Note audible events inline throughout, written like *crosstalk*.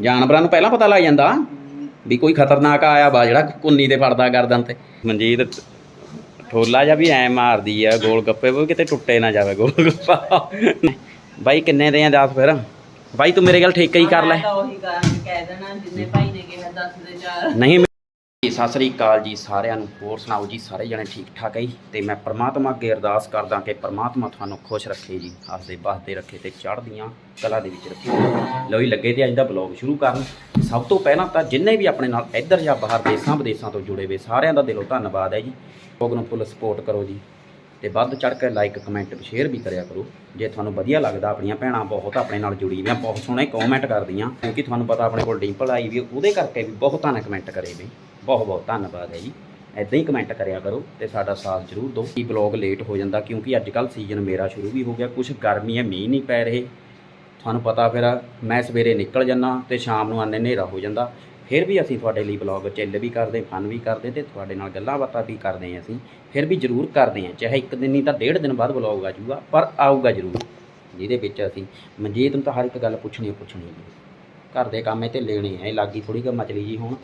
ਜਾਨਵਰਾਂ ਨੂੰ ਪਹਿਲਾਂ ਪਤਾ ਲੱਗ ਜਾਂਦਾ ਵੀ ਕੋਈ ਖਤਰਨਾਕ ਆਇਆ ਵਾ ਜਿਹੜਾ ਕੁੰਨੀ ਤੇ ਫੜਦਾ ਗਰਦਨ ਤੇ। ਮਨਜੀਤ ਠੋਲਾ ਜਾਂ ਵੀ ਐ ਮਾਰਦੀ ਆ ਗੋਲ ਗੱਪੇ ਉਹ ਕਿਤੇ ਟੁੱਟੇ ਨਾ ਜਾਵੇ ਗੋਲ ਗੱਪਾ। ਬਾਈ ਕਿੰਨੇ ਦੇ ਆ ਦੱਸ ਫਿਰ? ਬਾਈ ਤੂੰ ਮੇਰੇ ਗੱਲ ਠੇਕਾ ਹੀ ਕਰ ਲੈ। ਮੈਂ ਤਾਂ ਉਹੀ ਕਰਨ ਕਹਿ ਦੇਣਾ ਜਿੰਨੇ ਭਾਈ ਨੇ ਕਿਹਾ 10 ਦੇ 4 ਨਹੀਂ ਜੀ, ਸਤਿ ਸ੍ਰੀ ਅਕਾਲ ਜੀ ਸਾਰਿਆਂ ਨੂੰ। ਹੋਰ ਸੁਣਾਓ ਜੀ ਸਾਰੇ ਜਣੇ ਠੀਕ ਠਾਕ ਹੈ ਜੀ? ਤੇ ਮੈਂ ਪ੍ਰਮਾਤਮਾ ਅੱਗੇ ਅਰਦਾਸ ਕਰਦਾ ਕਿ ਪ੍ਰਮਾਤਮਾ ਤੁਹਾਨੂੰ ਖੁਸ਼ ਰੱਖੇ ਜੀ ਹੱਸਦੇ ਬਸਦੇ ਰੱਖੇ ਤੇ ਚੜ੍ਹਦੀਆਂ ਕਲਾ ਦੇ ਵਿੱਚ ਰੱਖੇ ਲੋ ਜੀ ਲੱਗੇ ਤੇ ਅੱਜ ਦਾ ਬਲੌਗ ਸ਼ੁਰੂ ਕਰਨ। ਸਭ ਤੋਂ ਪਹਿਲਾਂ ਤਾਂ ਜਿੰਨੇ ਵੀ ਆਪਣੇ ਨਾਲ ਇੱਧਰ ਜਾਂ ਬਾਹਰ ਦੇਸ਼ਾਂ ਵਿਦੇਸ਼ਾਂ ਤੋਂ ਜੁੜੇ ਹੋਏ ਸਾਰਿਆਂ ਦਾ ਦਿਲੋਂ ਧੰਨਵਾਦ ਹੈ ਜੀ। ਬਲੌਗ ਨੂੰ ਫੁੱਲ ਸਪੋਰਟ ਕਰੋ ਜੀ। ਤੇ ਵੱਧ ਚੜ੍ਹ ਕੇ ਲਾਈਕ ਕਮੈਂਟ ਸ਼ੇਅਰ ਵੀ ਕਰਿਆ ਕਰੋ। ਜੇ ਤੁਹਾਨੂੰ ਵਧੀਆ ਲੱਗਦਾ ਆਪਣੀਆਂ ਭੈਣਾਂ ਬਹੁਤ ਆਪਣੇ ਨਾਲ ਜੁੜੀ ਹੋਈਆਂ ਬਹੁਤ ਸੋਹਣੇ ਕਮੈਂਟ ਕਰਦੀਆਂ ਕਿਉਂਕਿ ਤੁਹਾਨੂੰ ਪਤਾ ਆਪਣੇ ਕੋਲ ਡਿੰਪਲ ਆਈ ਵੀ ਉਹਦੇ ਕਰਕੇ ਵੀ ਬਹੁਤਾਂ ਨੇ ਕਮੈਂਟ ਕਰੇ ਵੀ ਬਹੁਤ ਬਹੁਤ ਧੰਨਵਾਦ ਹੈ ਜੀ। ਐਦਾਂ ਹੀ ਕਮੈਂਟ ਕਰਿਆ ਕਰੋ ਤੇ ਸਾਡਾ ਸਾਥ ਜ਼ਰੂਰ ਦਿਓ। ਕਿ ਬਲੌਗ ਲੇਟ ਹੋ ਜਾਂਦਾ ਕਿਉਂਕਿ ਅੱਜ ਕੱਲ ਸੀਜ਼ਨ ਮੇਰਾ ਸ਼ੁਰੂ ਵੀ ਹੋ ਗਿਆ। ਕੁਝ ਗਰਮੀ ਹੈ, ਮੀਂਹ ਨਹੀਂ ਪੈ ਰਹੇ। ਤੁਹਾਨੂੰ ਪਤਾ ਫਿਰ ਮੈਂ ਸਵੇਰੇ ਨਿਕਲ ਜਾਂਦਾ ਤੇ ਸ਼ਾਮ ਨੂੰ ਆਨੇ ਹਨੇਰਾ ਹੋ ਜਾਂਦਾ। ਫਿਰ ਵੀ ਅਸੀਂ ਤੁਹਾਡੇ ਲਈ ਬਲੌਗ ਚਿੱਲ ਵੀ ਕਰਦੇ ਫਨ ਵੀ ਕਰਦੇ ਤੇ ਤੁਹਾਡੇ ਨਾਲ ਗੱਲਾਂ ਬਾਤਾਂ ਵੀ ਕਰਦੇ ਹਾਂ ਅਸੀਂ। ਫਿਰ ਵੀ ਜ਼ਰੂਰ ਕਰਦੇ ਹਾਂ। ਚਾਹੇ ਇੱਕ ਦਿਨ ਨਹੀਂ ਤਾਂ ਡੇਢ ਦਿਨ ਬਾਅਦ ਬਲੌਗ ਆ ਜਾਊਗਾ, ਪਰ ਆਊਗਾ ਜ਼ਰੂਰ। ਜਿਹਦੇ ਵਿੱਚ ਅਸੀਂ, ਮਨਜੀਤ ਨੂੰ ਤਾਂ ਹਰ ਇੱਕ ਗੱਲ ਪੁੱਛਣੀ ਪੁੱਛਣੀ ਹੈ। ਘਰ ਦੇ ਕੰਮ ਇਹ ਤੇ ਲੈਣੇ ਆ, ਇਹ ਲਾਗੀ ਥੋੜੀ ਕਿ ਮਚਲੀ ਜੀ ਹੁਣ।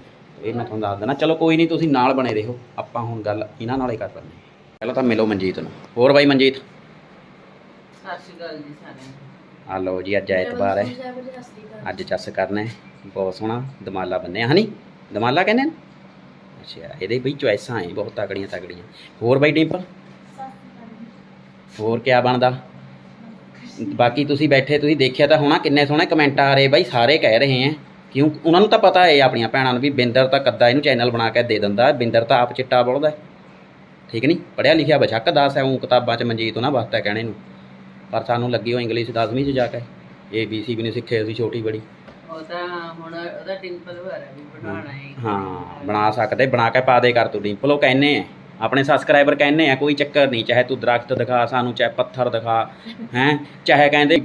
ਇਹ ਮੈਂ ਤੁਹਾਨੂੰ ਦੱਸ ਦੇਣਾ ਚਲੋ ਕੋਈ ਨਹੀਂ ਤੁਸੀਂ ਨਾਲ ਬਣੇ ਰਹੋ। ਆਪਾਂ ਹੁਣ ਗੱਲ ਇਹਨਾਂ ਨਾਲ ਹੀ ਕਰ ਲੈਂਦੇ ਪਹਿਲਾਂ ਤਾਂ ਮਿਲੋ ਮਨਜੀਤ ਨੂੰ। ਹੋਰ ਬਾਈ ਮਨਜੀਤ? ਸਤਿ ਸ਼੍ਰੀ ਅਕਾਲ ਜੀ ਸਾਰਿਆਂ ਨੂੰ। ਆ ਲਓ ਜੀ ਅੱਜ ਐਤਵਾਰ ਹੈ। ਅੱਜ ਚੱਸ ਕਰਨਾ ਬਹੁਤ ਸੋਹਣਾ ਦਮਾਲਾ ਬੰਨਿਆ ਹਨੀ ਦਮਾਲਾ ਕਹਿੰਦੇ ਨੇ? ਅੱਛਾ ਇਹਦੇ ਬਈ ਚੁਆਇਸਾਂ ਹੈ ਬਹੁਤ ਤਕੜੀਆਂ ਤਕੜੀਆਂ। ਹੋਰ ਬਾਈ ਡਿੰਪਲ? ਹੋਰ ਕੀ ਬਣਦਾ? ਬਾਕੀ ਤੁਸੀਂ ਬੈਠੇ ਤੁਸੀਂ ਦੇਖਿਆ ਤਾਂ ਹੋਣਾ ਕਿੰਨੇ ਸੋਹਣੇ ਕਮੈਂਟ ਆ ਰਹੇ ਬਾਈ ਸਾਰੇ ਕਹਿ ਰਹੇ ਹੈ। ਕਿਉਂ? ਉਹਨਾਂ ਨੂੰ ਤਾਂ ਪਤਾ ਹੈ ਆਪਣੀਆਂ ਭੈਣਾਂ ਨੂੰ ਵੀ ਬਿੰਦਰ ਤਾਂ ਕੱਦਾ ਇਹਨੂੰ ਚੈਨਲ ਬਣਾ ਕੇ ਦੇ ਦਿੰਦਾ ਬਿੰਦਰ ਤਾਂ ਆਪ ਚਿੱਟਾ ਬੋਲਦਾ। ਠੀਕ ਨਹੀਂ? ਪੜਿਆ ਲਿਖਿਆ ਬਚਕ ਦਾਸ ਹੈ ਉਹ ਕਿਤਾਬਾਂ 'ਚ ਮਨਜੀਤ ਉਹਨਾਂ ਵਾਸਤੇ ਕਹਿਣੇ ਨੂੰ। ਪਰ ਸਾਨੂੰ ਲੱਗੀ ਉਹ ਇੰਗਲਿਸ਼ 10ਵੀਂ 'ਚ ਜਾ ਕੇ। ਏ ਬੀ ਸੀ ਵੀ ਨਹੀਂ ਸਿੱਖੇ ਅਸੀਂ ਛੋਟੀ ਬੜੀ। ਉਹ ਤਾਂ ਹੁਣ ਉਹਦਾ ਟਿੰਪਲ ਵਗੈਰਾ ਵੀ ਬਣਾਉਣਾ ਹੈ। ਹਾਂ ਬਣਾ ਸਕਦੇ ਬਣਾ ਕੇ ਪਾ ਦੇ ਕਰ ਤੂੰ ਡਿੰਪਲ ਉਹ ਕਹਿੰਨੇ ਆ। ਆਪਣੇ ਸਬਸਕ੍ਰਾਈਬਰ ਕਹਿੰਨੇ ਆ ਕੋਈ ਚੱਕਰ ਨਹੀਂ ਚਾਹੇ ਤੂੰ ਦਰਖਤ ਦਿਖਾ ਸਾਨੂੰ ਚਾਹੇ ਪੱਥਰ ਦਿਖਾ ਹੈ? ਚਾਹੇ ਕਹਿੰਦੇ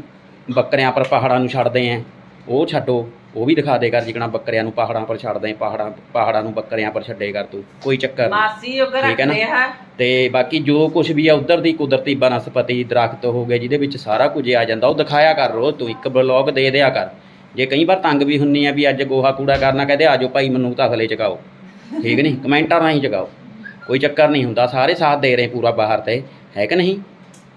ਬੱਕਰਿਆਂ ਪਰ ਪਹਾੜਾਂ ਨੂੰ ਛੱਡਦੇ ਆ। ਉਹ ਛੱਡੋ। ਉਹ ਵੀ ਦਿਖਾ ਦੇ ਕਰ ਜਿਕਣਾ ਬੱਕਰਿਆਂ ਨੂੰ ਪਹਾੜਾਂ ਪਰ ਛੱਡਦੇ ਆ ਪਹਾੜਾਂ ਪਹਾੜਾਂ ਨੂੰ ਬੱਕਰਿਆਂ ਪਰ ਛੱਡੇ ਕਰ ਤੂੰ ਕੋਈ ਚੱਕਰ ਨਹੀਂ। ਮਾਸੀ ਉਹ ਠੀਕ ਹੈ ਨਾ? ਰੱਖਦੇ ਆ। ਤੇ ਬਾਕੀ ਜੋ ਕੁਝ ਵੀ ਆ ਉਧਰ ਦੀ ਕੁਦਰਤੀ ਬਨਸਪਤੀ ਦਰਖਤ ਹੋ ਗਏ ਜਿਹਦੇ ਵਿੱਚ ਸਾਰਾ ਕੁਝ ਆ ਜਾਂਦਾ ਉਹ ਦਿਖਾਇਆ ਕਰ ਰੋ ਤੂੰ ਇੱਕ ਬਲੌਗ ਦੇ ਦਿਆ ਕਰ। ਜੇ ਕਈ ਵਾਰ ਤੰਗ ਵੀ ਹੁੰਨੀ ਆ ਵੀ ਅੱਜ ਗੋਹਾ ਕੂੜਾ ਕਰਨਾ ਕਹਦੇ ਆਜੋ ਭਾਈ ਮੈਨੂੰ ਤਾਂ ਥਲੇ ਚਕਾਓ ਠੀਕ ਨਹੀਂ? ਕਮੈਂਟਾਂ ਰਾਹੀਂ ਚਕਾਓ ਕੋਈ ਚੱਕਰ ਨਹੀਂ ਹੁੰਦਾ ਸਾਰੇ ਸਾਥ ਦੇ ਰਹੇ ਪੂਰਾ ਬਾਹਰ ਤੇ ਹੈ ਕਿ ਨਹੀਂ?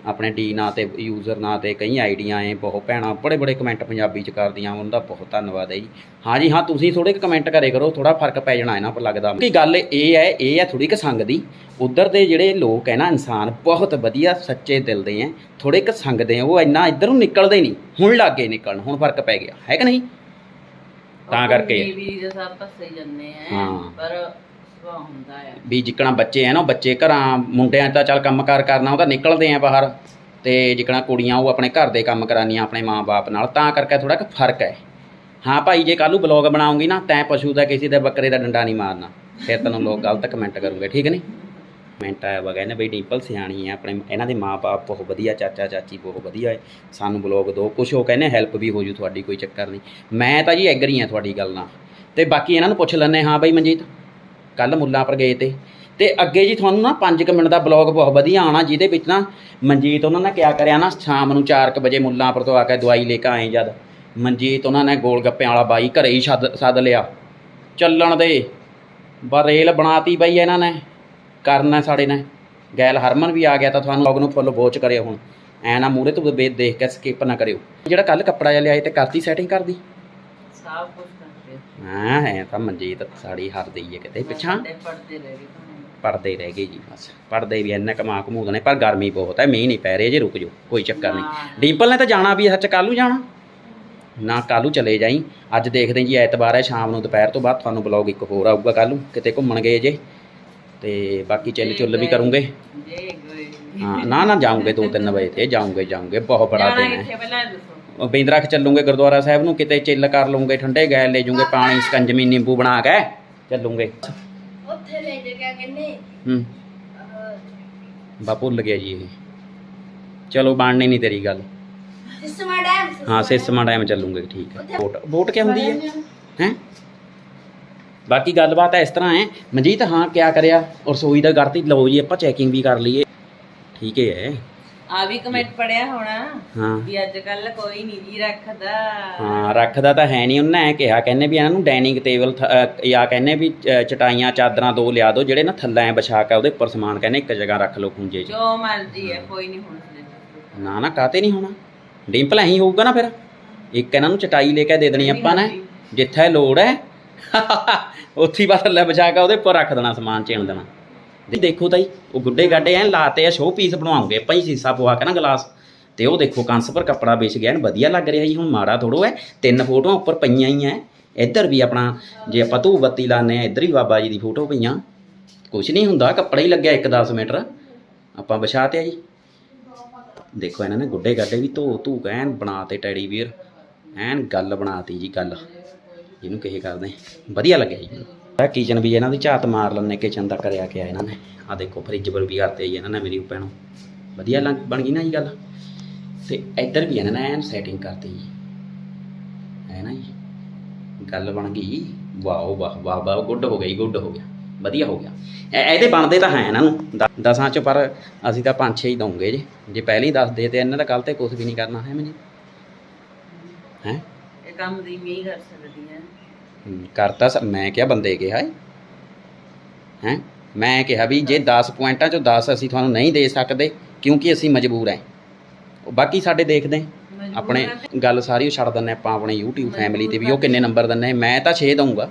ਆਪਣੇ ਡੀ ਨਾਂ ਤੇ ਯੂਜ਼ਰ ਨਾਂ ਤੇ ਕਈ ਆਈਡੀਆਂ ਐ ਬਹੁਤ ਭੈਣਾਂ ਬੜੇ ਬੜੇ ਕਮੈਂਟ ਪੰਜਾਬੀ ਚ ਕਰਦੀਆਂ ਉਹਨਾਂ ਦਾ ਬਹੁਤ ਧੰਨਵਾਦ ਹੈ ਜੀ ਹਾਂ ਜੀ ਹਾਂ ਤੁਸੀਂ ਥੋੜੇ ਕਮੈਂਟ ਕਰੇ ਕਰੋ ਥੋੜਾ ਫ਼ਰਕ ਪੈ ਜਾਣਾ ਇਹਨਾਂ ਪਰ ਲੱਗਦਾ ਕਿ ਗੱਲ ਇਹ ਹੈ ਇਹ ਹੈ ਥੋੜੀ ਕਿ ਸੰਗ ਦੀ ਉਧਰ ਦੇ ਜਿਹੜੇ ਲੋਕ ਹੈ ਨਾ ਇਨਸਾਨ ਬਹੁਤ ਵਧੀਆ ਸੱਚੇ ਦਿਲ ਦੇ ਹੈ ਥੋੜੇ ਕਿ ਸੰਗ ਦੇ ਉਹ ਇੰਨਾ ਇੱਧਰ ਨੂੰ ਨਿਕਲਦੇ ਨਹੀਂ ਹੁਣ ਲੱਗੇ ਨਿਕਲਣ ਹੁਣ ਫ਼ਰਕ ਪੈ ਗਿਆ ਹੈ ਕਿ ਨਹੀਂ ਤਾਂ ਕਰਕੇ। ਵੀ ਦੇ ਸਭ ਪਾਸੇ ਹੀ ਜਾਂਦੇ ਆ। ਪਰ ਸੁਭਾਅ ਹੁੰਦਾ ਆ। ਵੀ ਜਿੱਕਣਾ ਬੱਚੇ ਹੈ ਨਾ, ਉਹ ਬੱਚੇ ਘਰਾਂ, ਮੁੰਡਿਆਂ ਤਾਂ ਚੱਲ ਕੰਮਕਾਰ ਕਰਨਾ, ਉਹ ਤਾਂ ਨਿਕਲਦੇ ਆ ਬਾਹਰ। ਤੇ ਜਿੱਕਣਾ ਕੁੜੀਆਂ, ਉਹ ਆਪਣੇ ਘਰ ਦੇ ਕੰਮ ਕਰਾਨੀਆਂ ਆਪਣੇ ਮਾਂ-ਬਾਪ ਨਾਲ, ਤਾਂ ਕਰਕੇ ਥੋੜਾ ਕੁ ਫ਼ਰਕ ਹੈ। ਹਾਂ ਭਾਈ, ਜੇ ਕੱਲ ਨੂੰ ਬਲੌਗ ਬਣਾਉਂਗੀ ਨਾ, ਤੈਂ ਪਸ਼ੂ ਦਾ ਕਿਸੇ ਦਾ ਬੱਕਰੇ ਦਾ ਡੰਡਾ ਨਹੀਂ ਮਾਰਨਾ। ਫਿਰ ਤੈਨੂੰ ਲੋਕ ਗਲਤ ਕਮੈਂਟ ਕਰੂਗੇ, ਠੀਕ ਨਹੀਂ? ਕਮੈਂਟ ਆਇਆ ਵਾ ਕਹਿੰਦੇ ਬਈ ਡਿੰਪਲ ਸਿਆਣੀ ਹੈ ਆਪਣੇ ਇਹਨਾਂ ਦੇ ਮਾਪੇ ਬਹੁਤ ਵਧੀਆ, ਚਾਚਾ ਚਾਚੀ ਬਹੁਤ ਵਧੀਆ ਹੈ ਸਾਨੂੰ ਬਲੌਗ ਦਿਓ, ਕੁਛ ਉਹ ਕਹਿੰਦੇ ਹੈਲਪ ਵੀ ਹੋ ਜੂ ਤੁਹਾਡੀ, ਕੋਈ ਚੱਕਰ ਨਹੀਂ। ਮੈਂ ਤਾਂ ਜੀ ਐਗਰੀ ਹਾਂ ਤੁਹਾਡੀ ਗੱਲ ਨਾਲ। ਤੇ ਬਾਕੀ ਇਹਨਾਂ ਨੂੰ ਪੁੱਛ ਲੈਂਦੇ ਹਾਂ ਬਈ ਮਨਜੀਤ। ਕੱਲ ਮੁੱਲਾਂ ਪਰ ਗਏ ਤੇ। ਤੇ ਅੱਗੇ ਜੀ ਤੁਹਾਨੂੰ ਨਾ 5 ਮਿੰਟ ਦਾ ਬਲੌਗ ਬਹੁਤ ਵਧੀਆ ਆਣਾ ਜਿਹਦੇ ਵਿੱਚ ਨਾ ਮਨਜੀਤ ਉਹਨਾਂ ਨੇ ਕਿਆ ਕਰਿਆ ਨਾ, ਸ਼ਾਮ ਨੂੰ 4 ਵਜੇ ਮੁੱਲਾਂ ਪਰ ਤੋਂ ਆ ਕੇ ਦਵਾਈ ਲੈ ਕੇ ਆਏ ਜਦ। ਮਨਜੀਤ ਉਹਨਾਂ ਨੇ ਗੋਲ ਗੱਪਿਆਂ ਵਾਲਾ ਬਾਈ ਘਰੇ ਹੀ ਸੱਦ ਸੱਦ ਲਿਆ। ਚੱਲਣ ਦੇ। ਬਾ ਰੇਲ ਬਣਾਤੀ ਬਈ ਇਹਨਾਂ ਨੇ। ਕਰਨਾ ਸਾਡੇ ਨੇ। ਗੈਲ ਹਰਮਨ ਵੀ ਆ ਗਿਆ ਤਾਂ ਤੁਹਾਨੂੰ ਲੌਗ ਨੂੰ ਫੁੱਲ ਵੋਚ ਕਰਿਓ ਹੁਣ। ਐ ਨਾ ਮੂਰੇ ਤੋਂ ਬੇ ਦੇਖ ਕੇ ਸਕਿਪ ਨਾ ਕਰਿਓ। ਜਿਹੜਾ ਕੱਲ ਕੱਪੜਾ ਜਿਹਾ ਲਿਆਏ ਤੇ ਕਰਤੀ ਸੈਟਿੰਗ ਕਰਦੀ? ਸਭ ਕੁਝ ਹਾਂ ਹੈ ਤਾਂ ਮਨਜੀਤ ਸਾੜੀ ਹਰਦੀ ਹੈ ਕਿਤੇ ਪਿੱਛਾਂ। ਪੜਦੇ ਰਹਿ ਗਏ ਭਾਵੇਂ। ਪੜਦੇ ਰਹਿ ਗਏ ਜੀ ਬਸ। ਪੜਦੇ ਵੀ ਇੰਨਾ ਕਮਾ ਕਮੂਦ ਨੇ ਪਰ ਗਰਮੀ ਬਹੁਤ ਹੈ ਮੀਂਹ ਨਹੀਂ ਪੈ ਰਿਹਾ ਜੇ ਰੁਕ ਜਾਓ ਕੋਈ ਚੱਕਰ ਨਹੀਂ। ਡਿੰਪਲ ਨੇ ਤਾਂ ਜਾਣਾ ਵੀ ਸੱਚ ਕੱਲ੍ਹ ਨੂੰ ਜਾਣਾ? ਨਾ ਕੱਲ੍ਹ ਨੂੰ ਚਲੇ ਜਾਈ। ਅੱਜ ਦੇਖਦੇ ਜੀ ਐਤਵਾਰ ਹੈ ਸ਼ਾਮ ਨੂੰ ਦੁਪਹਿਰ ਤੋਂ ਬਾਅਦ ਤੁਹਾਨੂੰ ਬਲੌਗ ਇੱਕ ਹੋਰ ਆਊਗਾ ਕੱਲ੍ਹ ਨੂੰ ਕਿਤੇ ਘੁੰਮਣ ਗਏ ਜੇ। ਤੇ ਬਾਕੀ ਚੱਲ ਚੁੱਲ ਵੀ ਕਰੂੰਗੇ। ਹਾਂ ਨਾ ਨਾ ਜਾਉਂਗੇ ਦੋ ਤਿੰਨ ਵਜੇ ਤੇ ਜਾਉਂਗੇ ਜਾਉਂਗੇ ਬਹੁਤ ਬੜਾ ਦਿਨ ਹੈ ਬਿੰਦਰਖ ਚੱਲੂਗੇ ਗੁਰਦੁਆਰਾ ਸਾਹਿਬ ਨੂੰ ਕਿਤੇ ਚਿੱਲ ਕਰ ਲੂੰਗੇ ਠੰਡੇ ਗੈਲ ਲੈ ਜੂਗੇ ਪਾਣੀ ਸਕੰਜਮੀ ਨਿੰਬੂ ਬਣਾ ਕੇ ਚੱਲੂਗੇ। ਉੱਥੇ ਲੈ ਜਾ ਕੇ ਕਹਿੰਦੇ ਹੂੰ। ਬਾ ਭੁੱਲ ਗਿਆ ਜੀ ਇਹ। ਚਲੋ ਬਣਨੀ ਨਹੀਂ ਤੇਰੀ ਗੱਲ। ਸਿਸਮਾ ਡੈਮ ਹਾਂ ਸਿਸਮਾ ਡੈਮ ਚੱਲੂਗੇ ਠੀਕ ਹੈ। ਵੋਟ ਵੋਟ ਕੀ ਹੁੰਦੀ ਹੈ? ਹੈ? ਬਾਕੀ ਗੱਲਬਾਤ ਇਸ ਤਰ੍ਹਾਂ ਹੈ। ਮਨਜੀਤ ਹਾਂ ਕਿਆ ਕਰਿਆ? ਰਸੋਈ ਦਾ ਕਰਤੀ ਲਓ ਜੀ ਆਪਾਂ ਚੈਕਿੰਗ ਵੀ ਕਰ ਲਈਏ। ਠੀਕ ਹੈ। ਆ ਵੀ ਕਮੈਂਟ ਪੜਿਆ ਹੋਣਾ ਵੀ ਅੱਜ ਕੱਲ ਕੋਈ ਨਹੀਂ ਜੀ ਰੱਖਦਾ। ਹਾਂ ਰੱਖਦਾ ਤਾਂ ਹੈ ਨਹੀਂ ਉਹਨੇ ਐ ਕਿਹਾ ਕਹਿੰਦੇ ਵੀ ਇਹਨਾਂ ਨੂੰ ਡਾਈਨਿੰਗ ਟੇਬਲ ਜਾਂ ਕਹਿੰਦੇ ਵੀ ਚਟਾਈਆਂ ਚਾਦਰਾਂ ਦੋ ਲਿਆ ਦਿਓ ਜਿਹੜੇ ਨਾ ਥੱਲੇ ਐ ਵਿਛਾ ਕੇ ਉਹਦੇ ਉੱਪਰ ਸਮਾਨ ਕਹਿੰਦੇ ਇੱਕ ਜਗ੍ਹਾ ਰੱਖ ਲਓ ਖੁੰਝੇ ਜੋ ਮਰਜ਼ੀ ਹੈ ਕੋਈ ਨਹੀਂ ਹੁਣ ਨਾ ਨਾ ਕਾਤੇ ਨਹੀਂ ਹੋਣਾ। ਡਿੰਪਲ ਐਂ ਹੋਊਗਾ ਨਾ ਫਿਰ। ਇੱਕ ਇਹਨਾਂ ਨੂੰ ਚਟਾਈ ਲੈ ਕੇ ਦੇ ਦੇਣੀ ਆਪਾਂ ਨੇ ਜਿੱਥੇ ਲੋੜ ਹੈ। *laughs* ਉੱਥੇ ਬਸ ਥੱਲੇ ਵਿਛਾ ਕੇ ਉਹਦੇ ਉੱਪਰ ਰੱਖ ਦੇਣਾ ਸਮਾਨ ਚੇਣ ਦੇਣਾ। ਦੇ- ਦੇਖੋ ਤਾਈ, ਉਹ ਗੁੱਡੇ ਗਾਡੇ ਐਨ ਲਾਤੇ ਆ ਸ਼ੋਅ ਪੀਸ ਬਣਾਉਂਗੇ ਆਪਾਂ ਹੀ ਸੀਸਾ ਪਵਾ ਕੇ ਨਾ ਗਲਾਸ। ਤੇ ਉਹ ਦੇਖੋ ਕੰਸ ਪਰ ਕੱਪੜਾ ਵਿਛ ਗਿਆ, ਐਨ ਵਧੀਆ ਲੱਗ ਰਿਹਾ ਜੀ, ਹੁਣ ਮਾੜਾ ਥੋੜੋ ਐ ਤਿੰਨ ਫੋਟੋਆਂ ਉੱਪਰ ਪਈਆਂ ਹੀ ਐ। ਇੱਧਰ ਵੀ ਆਪਣਾ, ਜੇ ਆਪਾਂ ਧੂ ਬੱਤੀ ਲਾਣੇ ਆ ਇੱਧਰ ਵੀ ਬਾਬਾ ਜੀ ਦੀ ਫੋਟੋ ਪਈਆਂ। ਕੁਝ ਨਹੀਂ ਹੁੰਦਾ, ਕੱਪੜਾ ਹੀ ਲੱਗਿਆ 1-10 ਮੀਟਰ। ਆਪਾਂ ਵਿਛਾ ਤੇ ਆ ਜੀ। ਦੇਖੋ, ਇਹਨਾਂ ਨੇ ਗੁੱਡੇ ਗਾਡੇ ਵੀ ਧੋ ਧੂ ਕੇ ਐਨ ਬਣਾਤੇ ਟੈਡੀ ਵੀਰ ਐਨ ਗੱਲ ਬਣਾਤੀ ਜੀ, ਗੱਲ। ਇਹਨੂੰ ਕਹੇ ਕਰਦੇ ਵਧੀਆ ਲੱਗਿਆ ਜੀ। ਆ ਕਿਚਨ ਵੀ ਇਹਨਾਂ ਦੀ ਝਾਤ ਮਾਰ ਲੈਣੇ ਕਿਚਨ ਦਾ ਕਰਿਆ ਕਿ ਇਹਨਾਂ ਨੇ। ਆ ਦੇਖੋ ਫ੍ਰਿਜ ਪਰ ਵੀ ਕਰਤੇ ਜੀ ਇਹਨਾਂ ਨੇ ਮੇਰੀ ਉੱਪਰ ਵਧੀਆ ਬਣ ਗਈ ਨਾ ਜੀ ਗੱਲ? ਤੇ ਇੱਧਰ ਵੀ ਇਹਨਾਂ ਨੇ ਐਨ ਸੈਟਿੰਗ ਕਰਤੀ ਜੀ। ਹੈ ਨਾ ਜੀ? ਗੱਲ ਬਣ ਗਈ। ਵਾਓ, ਵਾਹ ਵਾਹ ਵਾਹ ਗੁੱਡ ਹੋ ਗਈ ਗੁੱਡ ਹੋ ਗਿਆ। ਵਧੀਆ ਹੋ ਗਿਆ। ਇਹਦੇ ਬਣਦੇ ਤਾਂ ਹੈ ਇਹਨਾਂ ਨੂੰ। ਦਸਾਂ ਚ ਪਰ ਅਸੀਂ ਤਾਂ ਪੰਜ ਛੇ ਹੀ ਦਊਂਗੇ ਜੀ। ਜੇ ਪਹਿਲਾਂ ਹੀ ਦੱਸ ਦੇ ਤੇ ਇਹਨਾਂ ਦਾ ਕੱਲ ਤੇ ਕੁਝ ਵੀ ਨਹੀਂ ਕਰਨਾ, ਹੈ ਜੀ ਹੈ? ਇਹ ਕੰਮ ਦੀ ਮੀ ਕਰ ਸਕਦੀ ਹੈ ਕਰਤਾ ਸ- ਮੈਂ ਕਿਹਾ ਬੰਦੇ ਕਿਹਾ ਹੈ ਹੈ ਮੈਂ ਕਿਹਾ ਵੀ ਜੇ 10 ਪੁਆਇੰਟਾਂ ਚੋਂ 10 ਅਸੀਂ ਤੁਹਾਨੂੰ ਨਹੀਂ ਦੇ ਸਕਦੇ ਕਿਉਂਕਿ ਅਸੀਂ ਮਜਬੂਰ ਹਾਂ ਉਹ ਬਾਕੀ ਸਾਡੇ ਦੇਖਦੇ ਹਾਂ। ਮਜਬੂਰ ਆਪਣੇ ਆ ਗੱਲ ਸਾਰੀ ਉਹ ਛੱਡ ਦਿੰਨੇ ਆਪਾਂ ਆਪਣੇ YouTube ਫੈਮਿਲੀ ਤੇ ਵੀ ਉਹ ਕਿੰਨੇ ਨੰਬਰ ਦਿੰਨੇ ਮੈਂ ਤਾਂ 6 ਦਊਂਗਾ।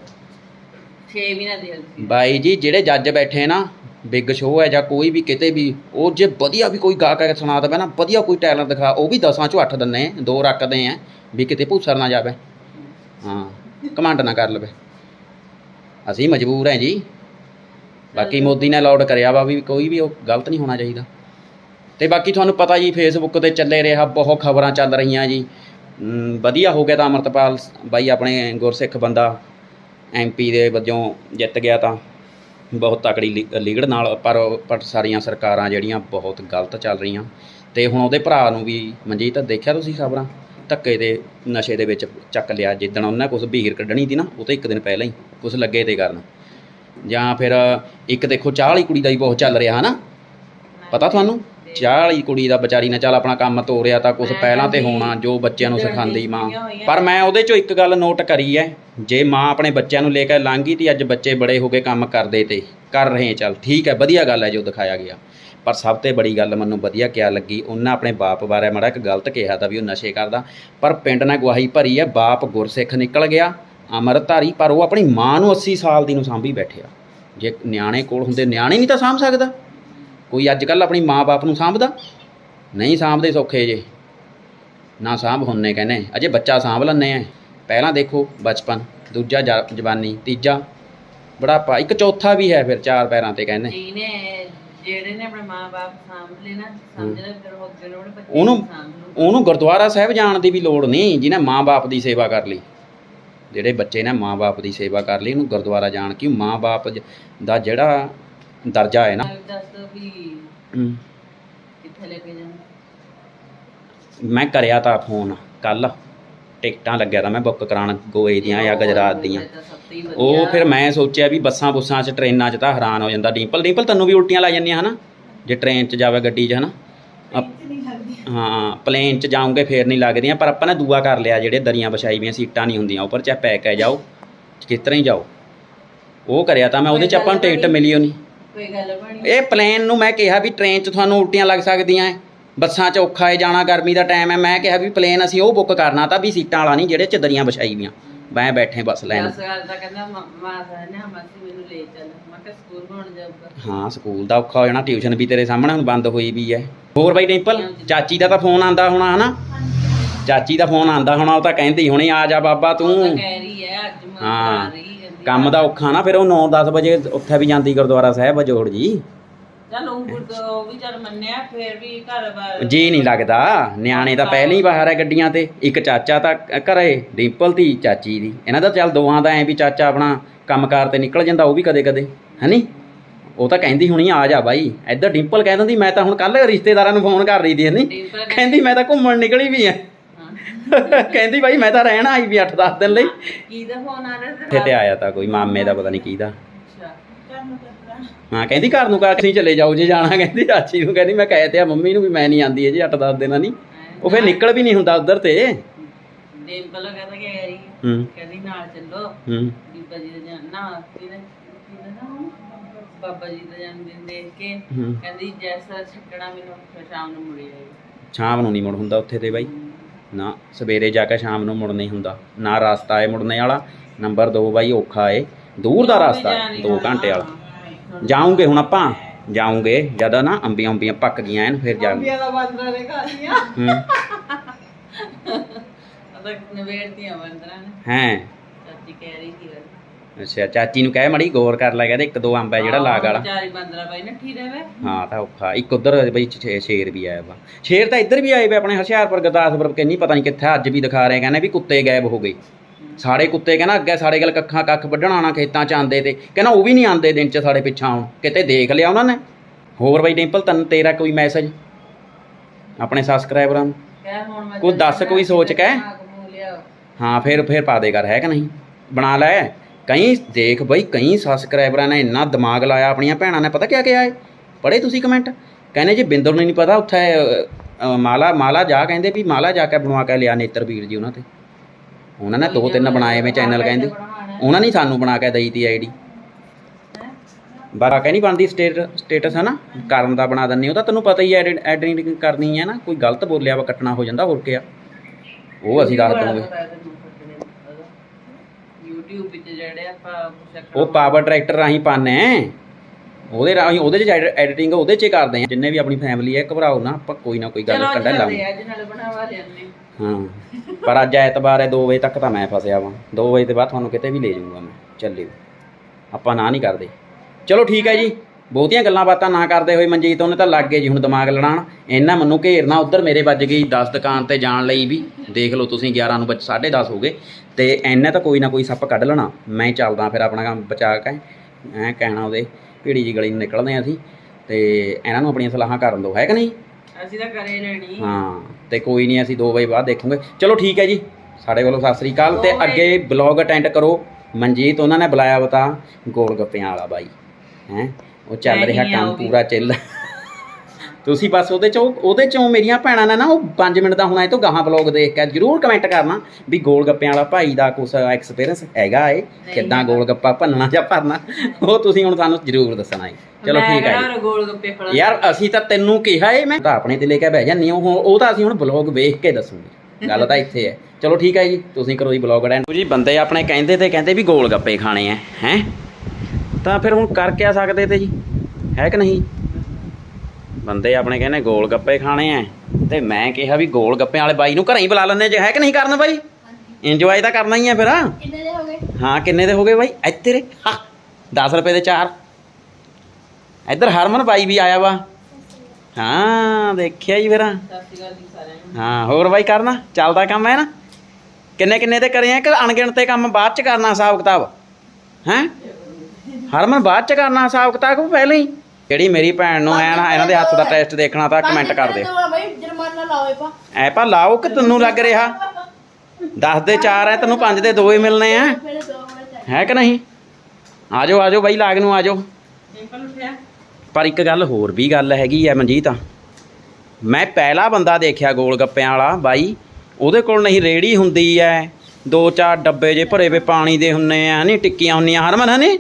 6 ਵੀ ਨਾ ਦੇ ਦਿੱਤੀ ਬਾਈ ਜੀ ਜਿਹੜੇ ਜੱਜ ਬੈਠੇ ਨਾ ਬਿਗ ਸ਼ੋਅ ਹੈ ਜਾਂ ਕੋਈ ਵੀ ਕਿਤੇ ਵੀ ਉਹ ਜੇ ਵਧੀਆ ਵੀ ਕੋਈ ਗਾ ਕੇ ਸੁਣਾ ਦਵੇ ਨਾ ਵਧੀਆ ਕੋਈ ਟੈਲੈਂਟ ਦਿਖਾ ਉਹ ਵੀ ਦਸਾਂ ਚੋਂ ਅੱਠ ਦਿੰਨੇ ਆ, ਦੋ ਰੱਖਦੇ ਆ ਵੀ ਕਿਤੇ ਭੂਸਰ ਨਾ ਜਾਵੇ। ਹਾਂ। ਕਮਾਂਡ ਨਾ ਕਰ ਲਵੇ। ਅਸੀਂ ਮਜਬੂਰ ਹਾਂ ਜੀ। ਬਾਕੀ ਮੋਦੀ ਨੇ ਅਲਾਉਡ ਕਰਿਆ ਵਾ ਵੀ ਕੋਈ ਵੀ ਉਹ ਗਲਤ ਨਹੀਂ ਹੋਣਾ ਚਾਹੀਦਾ। ਤੇ ਬਾਕੀ ਤੁਹਾਨੂੰ ਪਤਾ ਜੀ ਫੇਸਬੁੱਕ ਤੇ ਚੱਲੇ ਰਿਹਾ, ਬਹੁਤ ਖਬਰਾਂ ਚੱਲ ਰਹੀਆਂ ਜੀ। ਵਧੀਆ ਹੋ ਗਿਆ ਤਾਂ ਅਮਰਤਪਾਲ ਬਾਈ ਆਪਣੇ ਗੁਰਸਿੱਖ ਬੰਦਾ ਐਮਪੀ ਦੇ ਵਜੋਂ ਜਿੱਤ ਗਿਆ ਤਾਂ। ਬਹੁਤ ਤਕੜੀ ਲੀ- ਲੀਡ ਨਾਲ ਪਰ ਪਰ ਸਾਰੀਆਂ ਸਰਕਾਰਾਂ ਜਿਹੜੀਆਂ ਬਹੁਤ ਗਲਤ ਚੱਲ ਰਹੀਆਂ। ਤੇ ਹੁਣ ਉਹਦੇ ਭਰਾ ਨੂੰ ਵੀ, ਮਨਜੀਤ, ਦੇਖਿਆ ਤੁਸੀਂ ਖਬਰਾਂ? ਧੱਕੇ ਦੇ ਨਸ਼ੇ ਦੇ ਵਿੱਚ ਚੱਕ ਲਿਆ ਜਿੱਦਣ ਉਹਨਾਂ ਕੁਝ ਭੀਰ ਕੱਢਣੀ ਸੀ ਨਾ ਉਹ ਤੋਂ ਇੱਕ ਦਿਨ ਪਹਿਲਾਂ ਹੀ ਕੁਝ ਲੱਗੇ ਤੇ ਕਰਨ। ਜਾਂ ਫਿਰ ਇੱਕ ਦੇਖੋ ਚਾਹ ਵਾਲੀ ਕੁੜੀ ਦਾ ਵੀ ਬਹੁਤ ਚੱਲ ਰਿਹਾ ਹਨਾ? ਪਤਾ ਤੁਹਾਨੂੰ? ਚਾਹ ਵਾਲੀ ਕੁੜੀ ਦਾ ਵਿਚਾਰੀ ਨੇ ਚੱਲ ਆਪਣਾ ਕੰਮ ਤੋਰਿਆ ਤਾਂ ਕੁਝ ਪਹਿਲਾਂ ਤੇ ਹੋਣਾ ਜੋ ਬੱਚਿਆਂ ਨੂੰ ਸਿਖਾਉਂਦੀ ਮਾਂ। ਪਰ ਮੈਂ ਉਹਦੇ ਚੋਂ ਇੱਕ ਗੱਲ ਨੋਟ ਕਰੀ ਹੈ ਜੇ ਮਾਂ ਆਪਣੇ ਬੱਚਿਆਂ ਨੂੰ ਲੈ ਕੇ ਲੰਘੀ ਤੀ ਅੱਜ ਬੱਚੇ ਬੜੇ ਹੋ ਗਏ ਕੰਮ ਕਰਦੇ ਤੇ ਕਰ ਰਹੇ ਚੱਲ ਠੀਕ ਹੈ ਵਧੀਆ ਗੱਲ ਹੈ ਜੋ ਦਿਖਾਇਆ ਗਿਆ। ਪਰ ਸਭ ਤੋਂ ਬੜੀ ਗੱਲ ਮੈਨੂੰ ਵਧੀਆ ਕਿਆ ਲੱਗੀ, ਉਹਨਾਂ ਆਪਣੇ ਬਾਪ ਬਾਰੇ ਮਾੜਾ ਇੱਕ ਗਲਤ ਕਿਹਾ ਤਾਂ ਵੀ ਉਹ ਨਸ਼ੇ ਕਰਦਾ। ਪਰ ਪਿੰਡ ਨਾਲ ਗਵਾਹੀ ਭਰੀ ਹੈ, ਬਾਪ ਗੁਰਸਿੱਖ ਨਿਕਲ ਗਿਆ ਅੰਮ੍ਰਿਤਧਾਰੀ ਪਰ ਉਹ ਆਪਣੀ ਮਾਂ ਨੂੰ 80 ਸਾਲ ਦੀ ਨੂੰ ਸਾਂਭੀ ਬੈਠਿਆ ਜੇ ਨਿਆਣੇ ਕੋਲ ਹੁੰਦੇ, ਨਿਆਣੇ ਨਹੀਂ ਤਾਂ ਸਾਂਭ ਸਕਦਾ। ਕੋਈ ਅੱਜ ਕੱਲ ਆਪਣੀ ਮਾਂ-ਬਾਪ ਨੂੰ ਸਾਂਭਦਾ? ਨਹੀਂ ਸਾਂਭਦੇ ਸੌਖੇ ਜੇ। ਨਾ ਸਾਂਭ ਹੁੰਨੇ ਕਹਿੰਦੇ। ਅਜੇ ਬੱਚਾ ਸਾਂਭ ਲੈਂਦੇ ਆ। ਪਹਿਲਾਂ ਦੇਖੋ ਬਚਪਨ, ਦੂਜਾ ਜ- ਜਵਾਨੀ, ਤੀਜਾ। ਬੁਢਾਪਾ ਇੱਕ ਚੌਥਾ ਵੀ ਹੈ ਫਿਰ, ਚਾਰ ਪੈਰਾਂ ਤੇ ਕਹਿੰਦੇ। ਜਿਹਨੇ ਜਿਹੜੇ ਨੇ ਆਪਣੇ ਮਾਂ-ਬਾਪ ਸਾਂਭ ਲੈ ਨਾ ਸਮਝਣਾ ਫਿਰ ਉਹ ਅੱਗੇ ਨੂੰ ਆਪਣੇ ਬੱਚੇ ਉਹਨੂੰ ਨੂੰ ਸਾਂਭ ਲੂ ਉਹਨੂੰ ਗੁਰਦੁਆਰਾ ਸਾਹਿਬ ਜਾਣ ਦੀ ਵੀ ਲੋੜ ਨਹੀਂ ਜਿਹਨੇ ਮਾਂ-ਬਾਪ ਦੀ ਸੇਵਾ ਕਰ ਲਈ। ਜਿਹੜੇ ਬੱਚੇ ਨੇ ਮਾਂ-ਬਾਪ ਦੀ ਸੇਵਾ ਕਰ ਲਈ ਉਹਨੂੰ ਗੁਰਦੁਆਰਾ ਜਾਣ ਕਿਉਂ? ਮਾਂ-ਬਾਪ ਜ- ਦਾ ਜਿਹੜਾ ਦਰਜਾ ਹੈ ਨਾ। ਨਾਲ ਦੱਸ ਦੋ ਵੀ ਹਮ, ਕਿੱਥੇ ਲੈ ਕੇ ਜਾਣਾ? ਮੈਂ ਕਰਿਆ ਤਾਂ ਫੋਨ ਕੱਲ ਟਿਕਟਾਂ ਲੱਗਿਆ ਤਾਂ ਮੈਂ ਬੁੱਕ ਕਰਾਉਣ ਗੋਏ ਦੀਆਂ ਜਾਂ ਗੁਜਰਾਤ ਦੀਆਂ। ਹੀ। ਉਹ ਫਿਰ ਮੈਂ ਸੋਚਿਆ ਵੀ ਬੱਸਾਂ ਬੁੱਸਾਂ 'ਚ ਟ੍ਰੇਨਾਂ 'ਚ ਤਾਂ ਹੈਰਾਨ ਹੋ ਜਾਂਦਾ ਡਿੰਪਲ। ਡਿੰਪਲ ਤੈਨੂੰ ਵੀ ਉਲਟੀਆਂ ਲੱਗ ਜਾਂਦੀਆਂ ਹਨਾ? ਜੇ ਟ੍ਰੇਨ 'ਚ ਜਾਵੇ ਗੱਡੀ 'ਚ ਹਨਾ? ਹਾਂ ਪਲੇਨ 'ਚ ਜਾਓਗੇ ਫੇਰ ਨਹੀਂ ਲੱਗਦੀਆਂ ਪਰ ਆਪਾਂ ਨੇ ਦੂਆ ਕਰ ਲਿਆ ਜਿਹੜੇ ਦਰੀਆਂ ਵਿਛਾਈ ਵੀਆਂ ਸੀਟਾਂ ਨਹੀਂ ਹੁੰਦੀਆਂ। ਉੱਪਰ ਚਾਹੇ ਪੈ ਕੇ ਜਾਓ ਕਿਸ ਤਰ੍ਹਾਂ ਹੀ ਜਾਓ। ਉਹ ਕਰਿਆ ਤਾਂ ਮੈਂ ਉਹਦੇ 'ਚ ਆਪਾਂ ਨੂੰ ਟਿਕਟ ਮਿਲੀ ਨਹੀਂ ਕੋਈ ਗੱਲ ਬਣੀ। ਇਹ ਪਲੇਨ ਨੂੰ ਮੈਂ ਕਿਹਾ ਵੀ ਟ੍ਰੇਨ 'ਚ ਤੁਹਾਨੂੰ ਉਲਟੀਆਂ ਲੱਗ ਸਕਦੀਆਂ ਐ। ਬੱਸਾਂ 'ਚ ਔਖਾ ਹੈ ਜਾਣਾ ਗਰਮੀ ਦਾ ਟਾਈਮ ਹੈ ਮੈਂ ਕਿਹਾ ਵੀ ਪਲੇਨ ਅਸੀਂ ਉਹ ਬੁੱਕ ਕਰਨਾ ਤਾਂ ਵੀ ਸੀਟਾਂ ਵਾਲਾ ਨਹੀਂ ਜਿਹੜੇ 'ਚ ਦਰੀਆਂ ਵਿਛਾਈ ਵੀਆਂ ਮੈਂ ਬੈਠੇ ਬੱਸ ਲੈਣ। ਦਸ ਗੱਲ ਤਾਂ ਕਹਿੰਦਾ ਮਾਂ ਨੇ ਮਾਸੀ ਮੈਨੂੰ ਲੈ ਚੱਲ। ਮੈਂ ਕਿਹਾ ਸਕੂਲ ਬਣ ਜਾਊਗਾ? ਹਾਂ ਸਕੂਲ ਦਾ ਔਖਾ ਹੋ ਜਾਣਾ ਟਿਊਸ਼ਨ ਵੀ ਤੇਰੇ ਸਾਹਮਣੇ ਹੁਣ ਬੰਦ ਹੋਈ ਵੀ ਹੈ ਹੋਰ ਬਾਈ ਡਿੰਪਲ ਚਾਚੀ ਦਾ ਤਾਂ ਫੋਨ ਆਂਦਾ ਹੋਣਾ ਹਨਾ? ਚਾਚੀ ਦਾ ਫੋਨ ਆਂਦਾ ਹੋਣਾ ਉਹ ਤਾਂ ਕਹਿੰਦੀ ਹੁਣੇ ਆ ਜਾ ਬਾਬਾ ਤਾਂ ਕਹਿ ਰਹੀ ਹੈ ਅੱਜ ਮੈਂ। ਆ ਰਹੀ ਕੰਮ ਦਾ ਔਖਾ ਨਾ ਫਿਰ ਉਹ 9-10 ਵਜੇ ਉੱਥੇ ਵੀ ਜਾਂਦੀ ਗੁਰਦੁਆਰਾ ਸਾਹਿਬ ਜੋੜ ਜੀ। ਚੱਲ ਉਹ ਗੁਰਦ- ਉਹ ਵੀ ਚੱਲ ਮੰਨਿਆ ਫੇਰ ਵੀ ਘਰ ਬਾਰ ਜੀ ਨਹੀਂ ਲੱਗਦਾ। ਨਿਆਣੇ ਤਾਂ ਪਹਿਲਾਂ ਹੀ ਬਾਹਰ ਹੈ ਗੱਡੀਆਂ ਤੇ। ਇੱਕ ਚਾਚਾ ਤਾਂ ਘਰੇ ਡਿੰਪਲ ਦੀ ਚਾਚੀ ਦੀ। ਇਹਨਾਂ ਦਾ ਚੱਲ ਦੋਵਾਂ ਦਾ ਐ ਵੀ ਚਾਚਾ ਆਪਣਾ ਕੰਮਕਾਰ ਤੇ ਨਿਕਲ ਜਾਂਦਾ ਉਹ ਵੀ ਕਦੇ ਕਦੇ ਹੈਨੀ? ਉਹ ਤਾਂ ਕਹਿੰਦੀ ਹੁਣੀ ਆ ਜਾ ਬਾਈ। ਇੱਧਰ ਡਿੰਪਲ ਕਹਿ ਦਿੰਦੀ ਮੈਂ ਤਾਂ ਹੁਣ ਕੱਲ ਰਿਸ਼ਤੇਦਾਰਾਂ ਨੂੰ ਫੋਨ ਕਰ ਰਹੀ ਦੀ ਡਿੰਪਲ ਕਹਿੰਦੀ ਮੈਂ ਤਾਂ ਘੁੰਮਣ ਨਿਕਲੀ ਵੀ ਐ। *laughs* ਕਹਿੰਦੀ ਬਾਈ ਮੈਂ ਤਾਂ ਰਹਿਣਾ ਆਈ ਵੀ 8-10 ਦਿਨ ਲਈ। ਕੀ ਦਾ ਫੋਨ ਆ ਰਿਹਾ ਇੱਥੇ ਤੇ ਆਇਆ ਤਾਂ ਕੋਈ ਮਾਮੇ ਦਾ ਪਤਾ ਨਹੀਂ ਕਿਹਦਾ ਅੱਛਾ। ਹਾਂ ਕਹਿੰਦੀ ਘਰ ਨੂੰ ਕਾ ਤੁਸੀਂ ਚਲੇ ਜਾਓ ਜੇ ਜਾਣਾ ਕਹਿੰਦੀ ਚਾਚੀ ਨੂੰ ਕਹਿੰਦੀ ਮੈਂ ਕਹਿ ਤੇ ਆ ਮੰਮੀ ਨੂੰ ਵੀ ਮੈਂ ਨਹੀਂ ਆਂਦੀ ਜੀ 8-10 ਦਿਨਾਂ ਨਹੀਂ ਉਹ ਫਿਰ ਨਿਕਲ ਵੀ ਨਹੀਂ ਹੁੰਦਾ ਉਧਰ ਤੇ। ਡਿੰਪਲ ਕਹਿੰਦਾ ਕਿ ਯਾਰੀ ਹੂੰ। ਕਹਿੰਦੀ ਨਾਲ ਚੱਲੋ। ਹੂੰ। ਬੀਬਾ ਜੀ ਦਾ ਜਨਮ ਨਾ ਕਿਹਦਾ ਕਿਹਦਾ ਨਾਮ? ਬਾਬਾ ਜੀ ਦਾ ਜਨਮ ਦਿਨ ਦੇਖ ਕੇ ਹੂੰ। ਕਹਿੰਦੀ ਜੈਸਾ ਛੱਡਣਾ ਮੈਨੂੰ ਫਿਰ ਸ਼ਾਮ ਨੂੰ ਮੁੜੀ ਆਈ। ਸ਼ਾਮ ਨੂੰ ਨਹੀਂ ਮੁੜ ਹੁੰਦਾ ਉੱਥੇ ਤੇ ਬਾਈ। ਨਾ ਸਵੇਰੇ ਜਾ ਕੇ ਸ਼ਾਮ ਨੂੰ ਮੁੜ ਨਹੀਂ ਹੁੰਦਾ। ਨਾ ਰਸਤਾ ਹੈ ਮੁੜਨੇ ਵਾਲਾ ਨੰਬਰ 2 ਬਾਈ ਔਖਾ ਏ। ਦੂਰ ਦਾ ਰਸਤਾ ਹੈ 2 ਘੰਟੇ ਵਾਲਾ। ਜਾਉਂਗੇ ਹੁਣ ਆਪਾਂ ਜਾਉਂਗੇ ਜਦੋਂ ਨਾ ਅੰਬੀਆਂ ਅੰਬੀਆਂ ਪੱਕ ਗਈਆਂ ਐਨ ਫਿਰ ਜਾਉਂਗੇ ਦਾ ਬੰਦਰਾ ਦੇ ਖਾਣੀਆਂ ਹੂੰ। ਅਦਾ ਨਵੇੜਤੀਆਂ ਬੰਦਰਾ ਨੇ। ਹੈ। ਚਾਚੀ ਕਹਿ ਰਹੀ ਸੀ ਗੱਲ। ਅੱਛਾ ਚਾਚੀ ਨੂੰ ਕਹਿ ਮੜੀ ਗੌਰ ਕਰ ਲੈ ਕਹਿੰਦੇ ਇੱਕ ਦੋ ਅੰਬ ਹੈ ਜਿਹੜਾ ਲਾਗ ਵਾਲਾ। ਚਾਰੀ ਬੰਦਰਾ ਬਾਈ ਨੱਠੀ ਰਵੇ ਹਾਂ ਤਾਂ ਔਖਾ। ਇੱਕ ਉਧਰ ਬਈ ਸ਼ੇਰ ਵੀ ਆਇਆ ਵਾ। ਸ਼ੇਰ ਤਾਂ ਇੱਧਰ ਵੀ ਆਏ ਵੇ ਆਪਣੇ ਹੁਸ਼ਿਆਰਪੁਰ ਗੁਰਦਾਸਪੁਰ ਕਿੰਨੀ ਪਤਾ ਨਹੀਂ ਕਿੱਥੇ ਅੱਜ ਵੀ ਦਿਖਾ ਰਹੇ ਕਹਿੰਦੇ ਵੀ ਕੁੱਤੇ ਗਾਇਬ ਹੋ ਗਏ। ਸਾਡੇ ਕੁੱਤੇ ਕਹਿੰਦਾ ਅੱਗੇ ਸਾਡੇ ਗੱਲ ਕੱਖਾਂ ਕੱਖ ਵੱਢਣ ਆਣਾ ਖੇਤਾਂ ਚ ਆਂਦੇ ਤੇ। ਕਹਿੰਦਾ ਉਹ ਵੀ ਨਹੀਂ ਆਂਦੇ ਦਿਨ ਚ ਸਾਡੇ ਪਿੱਛਾ ਆਉਣ। ਕਿਤੇ ਦੇਖ ਲਿਆ ਉਹਨਾਂ ਨੇ? ਹੋਰ ਬਈ ਡਿੰਪਲ ਤੈਨੂੰ ਤੇਰਾ ਕੋਈ ਮੈਸੇਜ ਆਪਣੇ ਸਬਸਕ੍ਰਾਈਬਰਾਂ ਨੂੰ। ਕੋਈ ਦੱਸ ਕੋਈ ਸੋਚ ਕੇ। ਹਾਂ ਫਿਰ ਫਿਰ ਪਾ ਦੇ ਕਰ ਹੈ ਕਿ ਨਹੀਂ? ਬਣਾ ਲੈ। ਕਈ ਦੇਖ ਬਈ ਕਈ ਸਬਸਕ੍ਰਾਈਬਰਾਂ ਨੇ ਇੰਨਾ ਦਿਮਾਗ ਲਾਇਆ ਆਪਣੀਆਂ ਭੈਣਾਂ ਨੇ। ਪਤਾ ਕਿਆ ਕਿਹਾ ਹੈ ਪੜੇ ਤੁਸੀਂ ਕਮੈਂਟ ਕਹਿੰਦੇ ਜੀ ਬਿੰਦਰ ਨੂੰ ਨਹੀਂ ਪਤਾ ਉੱਥੇ ਮਾਲਾ ਮਾਲਾ ਜਾ ਕਹਿੰਦੇ ਵੀ ਮਾਲਾ ਜਾ ਕੇ ਬਣਵਾ ਕੇ ਲਿਆ ਨੇਤਰ ਵੀਰ ਜੀ ਉਹਨਾਂ ਤੇ। ਉਹਨਾਂ ਨੇ ਦੋ ਤਿੰਨ ਬਣਾਏ ਵੇ ਚੈਨਲ ਕਹਿੰਦੇ। ਉਹਨਾਂ ਨੇ ਸਾਨੂੰ ਬਣਾ ਕੇ ਦਈ ਤੀ ਆਈਡੀ। ਬਾਰਾ ਕਹਿ ਨਹੀਂ ਬਣਦੀ ਸਟੇਟ ਸਟੇਟਸ ਹੈ ਨਾ ਕਰਨ ਦਾ ਬਣਾ ਦਿੰਨੀ ਉਹ ਤਾਂ ਤੈਨੂੰ ਪਤਾ ਹੀ ਐਡਿਟ ਐਡਿਟਿੰਗ ਕਰਨੀ ਹੈ ਨਾ ਕੋਈ ਗਲਤ ਬੋਲਿਆ ਵਾ ਕੱਟਣਾ ਹੋ ਜਾਂਦਾ ਹੋਰ ਕਿਆ। ਉਹ ਅਸੀਂ ਦੱਸ ਦਵਾਂਗੇ YouTube ਵਿੱਚ ਜਿਹੜੇ ਆਪਾਂ ਕੁਛ ਉਹ ਪਾਵਰ ਡਾਇਰੈਕਟਰ ਰਾਹੀਂ ਪਾਣੇ ਉਹਦੇ ਰਾਹੀਂ ਉਹਦੇ ਚ ਐਡੀਟਿੰਗ ਉਹਦੇ ਚ ਕਰਦੇ ਆ। ਜਿੰਨੇ ਵੀ ਆਪਣੀ ਫੈਮਿਲੀ ਹੈ ਘਬਰਾਓ ਨਾ ਆਪਾਂ ਕੋਈ ਨਾ ਕੋਈ ਗੱਲ ਕੱਢ ਲਾਂਗੇ। ਕਰਦੇ ਆ, ਅੱਜ ਨਾਲ ਬਣਾਵਾ ਲੈਣੇ ਹਾਂ। ਪਰ ਅੱਜ ਐਤਵਾਰ ਹੈ 2 ਵਜੇ ਤੱਕ ਤਾਂ ਮੈਂ ਫਸਿਆ ਵਾਂ। 2 ਵਜੇ ਤੋਂ ਬਾਅਦ ਤੁਹਾਨੂੰ ਕਿਤੇ ਵੀ ਲੈ ਜਾਊਂਗਾ ਮੈਂ, ਚੱਲਿਓ। ਆਪਾਂ ਨਾ ਨਹੀਂ ਕਰਦੇ। ਚਲੋ ਠੀਕ ਹੈ ਜੀ, ਬਹੁਤੀਆਂ ਗੱਲਾਂ ਬਾਤਾਂ ਨਾ ਕਰਦੇ ਹੋਏ ਮਨਜੀਤ, ਉਹਨੇ ਤਾਂ ਲੱਗ ਗਏ ਜੀ ਹੁਣ ਦਿਮਾਗ ਲੜਾਉਣ। ਇਹਨਾਂ ਮੈਨੂੰ ਘੇਰਨਾ, ਉੱਧਰ ਮੇਰੇ ਵੱਜ ਗਈ 10 ਦੁਕਾਨ ਤੇ ਜਾਣ ਲਈ ਵੀ। ਦੇਖ ਲਓ ਤੁਸੀਂ 11 ਨੂੰ ਬੱਚ 10:30 ਹੋ ਗਏ। ਤੇ ਐਨੇ ਤਾਂ ਕੋਈ ਨਾ ਕੋਈ ਸੱਪ ਕੱਢ ਲੈਣਾ। ਮੈਂ ਹੀ ਚੱਲਦਾ ਫਿਰ ਆਪਣਾ ਕੰਮ ਬਚਾ ਕੇ, ਐ ਕਹਿਣਾ ਉਹਦੇ, ਭੀੜੀ ਜੀ ਗਲੀ ਨੂੰ ਨਿਕਲਦੇ ਹਾਂ ਅਸੀਂ। ਤੇ ਇਹਨਾਂ ਨੂੰ ਆਪਣੀਆਂ ਸਲਾਹਾਂ ਕਰਨ ਦਿਓ, ਹੈ ਕਿ ਨਹੀਂ? ਅਸੀਂ ਤਾਂ ਕਰੇ ਲੈਣੀ ਹਾਂ ਤੇ ਕੋਈ ਨਹੀਂ ਅਸੀਂ 2 ਵਜੇ ਬਾਅਦ ਦੇਖਾਂਗੇ। ਚਲੋ ਠੀਕ ਹੈ ਜੀ ਸਾਡੇ ਵੱਲੋਂ ਸਤਿ ਸ੍ਰੀ ਅਕਾਲ ਤੇ। ਅੱਗੇ ਬਲੌਗ ਅਟੈਂਡ ਕਰੋ। ਮਨਜੀਤ ਉਹਨਾਂ ਨੇ ਬੁਲਾਇਆ ਬਤਾ ਗੋਲ ਗੱਪਿਆਂ ਵਾਲਾ ਬਾਈ ਹੈ? ਉਹ ਚੱਲ ਰਿਹਾ ਕੰਮ। ਪੂਰਾ ਚੱਲ ਤੁਸੀਂ ਬਸ ਉਹਦੇ ਚੋਂ ਉਹਦੇ ਚੋਂ ਮੇਰੀਆਂ ਭੈਣਾਂ ਨੇ ਨਾ ਉਹ 5 ਮਿੰਟ ਦਾ ਹੁਣ ਇਹ ਤੋਂ ਗਾਹਾਂ ਬਲੌਗ ਦੇਖ ਕੇ ਜਰੂਰ ਕਮੈਂਟ ਕਰਨਾ ਵੀ ਗੋਲ ਗੱਪਿਆਂ ਵਾਲਾ ਭਾਈ ਦਾ ਕੁਛ ਐਕਸਪੀਰੀਅੰਸ ਹੈਗਾ ਏ ਕਿੱਦਾਂ ਗੋਲ ਗੱਪਾ ਭੰਨਣਾ ਜਾਂ ਭਰਨਾ ਉਹ ਤੁਸੀਂ ਹੁਣ ਸਾਨੂੰ ਜਰੂਰ ਦੱਸਣਾ ਏ ਚਲੋ ਠੀਕ ਹੈ ਜੀ। ਗੋਲ ਗੱਪੇ ਖੜਾ ਯਾਰ ਅਸੀਂ ਤਾਂ ਤੈਨੂੰ ਕਿਹਾ ਏ ਮੈਂ ਤਾਂ ਆਪਣੇ ਤੇ ਲੈ ਕੇ ਬਹਿ ਜਾਂਦੀ ਉਹ ਉਹ ਤਾਂ ਅਸੀਂ ਹੁਣ ਬਲੌਗ ਵੇਖ ਕੇ ਦੱਸੂਗੇ। ਗੱਲ ਤਾਂ ਇੱਥੇ ਹੈ। ਚਲੋ ਠੀਕ ਹੈ ਜੀ ਤੁਸੀਂ ਕਰੋ ਜੀ ਬਲੌਗ ਐਂਡ ਜੀ ਬੰਦੇ ਆਪਣੇ ਕਹਿੰਦੇ ਤੇ ਕਹਿੰਦੇ ਵੀ ਗੋਲ ਗੱਪੇ ਖਾਣੇ ਆ ਹੈ? ਤਾਂ ਫਿਰ ਹੁਣ ਕਰ ਕਿਆ ਸਕਦੇ ਤੇ ਜੀ? ਹੈ ਕਿ ਨਹੀਂ? ਬੰਦੇ ਆਪਣੇ ਕਹਿੰਦੇ ਗੋਲ ਗੱਪੇ ਖਾਣੇ ਆ ਤੇ ਮੈਂ ਕਿਹਾ ਵੀ ਗੋਲ ਗੱਪਿਆਂ ਵਾਲੇ ਬਾਈ ਨੂੰ ਘਰਾਂ ਹੀ ਬੁਲਾ ਲੈਂਦੇ ਜੇ ਹੈ ਕਿ ਨਹੀਂ ਕਰਨ ਬਾਈ? ਇੰਜੋਏ ਤਾਂ ਕਰਨਾ ਹੀ ਆ ਫਿਰ ਕਿੰਨੇ ਦੇ ਹੋ ਗਏ? ਹਾਂ ਕਿੰਨੇ ਦੇ ਹੋ ਗਏ ਬਾਈ? ਇੱਥੇ ਰੇ ਹਾਂ 10 ਰੁਪਏ ਦੇ ਚਾਰ। ਇੱਧਰ ਹਰਮਨ ਬਾਈ ਵੀ ਆਇਆ ਵਾ। ਹਾਂ ਦੇਖਿਆ ਜੀ ਫਿਰ। ਹਾਂ ਹੋਰ ਬਾਈ ਕਰਨਾ? ਚੱਲਦਾ ਕੰਮ ਹੈ ਨਾ? ਕਿੰਨੇ ਕਿੰਨੇ ਤੇ ਕਰੇ ਆ? ਕਿ ਅਣਗਿਣਤੇ ਕੰਮ ਬਾਅਦ ਚ ਕਰਨਾ ਹਿਸਾਬ ਕਿਤਾਬ। ਹੈ? ਹਰਮਨ ਬਾਅਦ ਚ ਕਰਨਾ ਹਿਸਾਬ ਕਿਤਾਬ ਪਹਿਲਾਂ ਹੀ? ਜਿਹੜੀ ਮੇਰੀ ਭੈਣ ਨੂੰ ਐ ਨਾ ਇਹਨਾਂ ਦੇ ਹੱਥ ਦਾ ਟੈਸਟ ਦੇਖਣਾ ਤਾਂ ਕਮੈਂਟ ਕਰ ਦੋ ਬਈ ਜੁਰਮਾਨਾ ਲਾਓ ਇਹ ਪਾ। ਐ ਪਾ ਲਾਓ ਕਿ ਤੈਨੂੰ ਲੱਗ ਰਿਹਾ? 10 ਦੇ 4 ਐ ਤੈਨੂੰ 5 ਦੇ 2 ਹੀ ਮਿਲਨੇ ਆ ਮੇਰੇ ਦੋ ਹੋਣੇ ਚਾਹੀਦੇ ਹੈ ਕਿ ਨਹੀਂ? ਆਜੋ ਆਜੋ ਬਾਈ ਲਾਗ ਨੂੰ ਆਜੋ। ਉੱਠਿਆ ਪਰ ਇੱਕ ਗੱਲ ਹੋਰ ਵੀ ਗੱਲ ਹੈਗੀ ਆ ਮਨਜੀਤ। ਮੈਂ ਪਹਿਲਾ ਬੰਦਾ ਦੇਖਿਆ ਗੋਲ ਗੱਪਿਆਂ ਵਾਲਾ ਬਾਈ। ਉਹਦੇ ਕੋਲ ਨਹੀਂ ਰੇੜੀ ਹੁੰਦੀ ਐ। ਦੋ ਚਾਰ ਡੱਬੇ ਜੇ ਭਰੇ ਵੇ ਪਾਣੀ ਦੇ ਹੁੰਨੇ ਆ ਨਹੀਂ ਟਿੱਕੀਆਂ ਹੁੰਨੀਆਂ ਹਰਮਨ ਹਨੀ?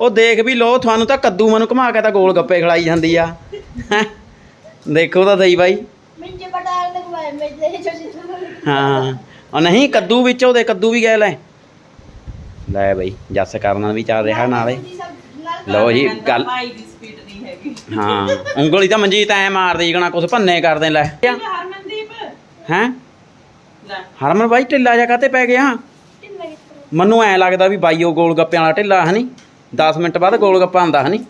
ਉਹ ਦੇਖ ਵੀ ਲੋ ਤੁਹਾਨੂੰ ਤਾਂ ਕੱਦੂ ਮਨੂੰ ਘੁਮਾ ਕੇ ਤਾਂ ਗੋਲ ਗੱਪੇ ਖਿਲਾਈ ਜਾਂਦੀ ਆ। ਹੈਂ। ਦੇਖੋ ਤਾਂ ਸਹੀ ਬਾਈ। ਮਿੰਜੇ ਪਟਾਲ ਦੇ ਬਾਰੇ ਮੇਰੇ ਦੇ ਛੋਟੀ ਛੋਟੀ ਹਾਂ ਉਹ ਨਹੀਂ ਕੱਦੂ ਵਿੱਚ ਉਹਦੇ ਕੱਦੂ ਵੀ ਗਏ ਲੈ ਲੈ ਬਈ ਜੱਸ ਕਰਨਾ ਵੀ ਚੱਲ ਰਿਹਾ ਨਾਲੇ ਲਓ ਜੀ ਗੱਲ ਭਾਈ ਦੀ ਸਪੀਡ ਨਹੀਂ ਹੈਗੀ। ਹਾਂ ਉਂਗਲੀ ਤਾਂ ਮਨਜੀਤ ਐ ਮਾਰਦੀ ਜਣਾ ਕੁਛ ਭੰਨੇ ਕਰਦੇ ਲੈ। ਹਰਮਨਦੀਪ। ਹੈ? ਲੈ। ਹਰਮਨ ਬਾਈ ਢਿੱਲਾ ਜਾ ਕਾਤੇ ਪੈ ਗਿਆ? ਮੈਨੂੰ ਐ ਲੱਗਦਾ ਵੀ ਬਾਈ ਉਹ ਗੋਲ ਗੱਪਿਆਂ ਵਾਲਾ ਢਿੱਲਾ ਹਨੀ 10 ਮਿੰਟ ਬਾਅਦ ਗੋਲ ਗੱਪਾ ਆਂਦਾ ਹਨੀ।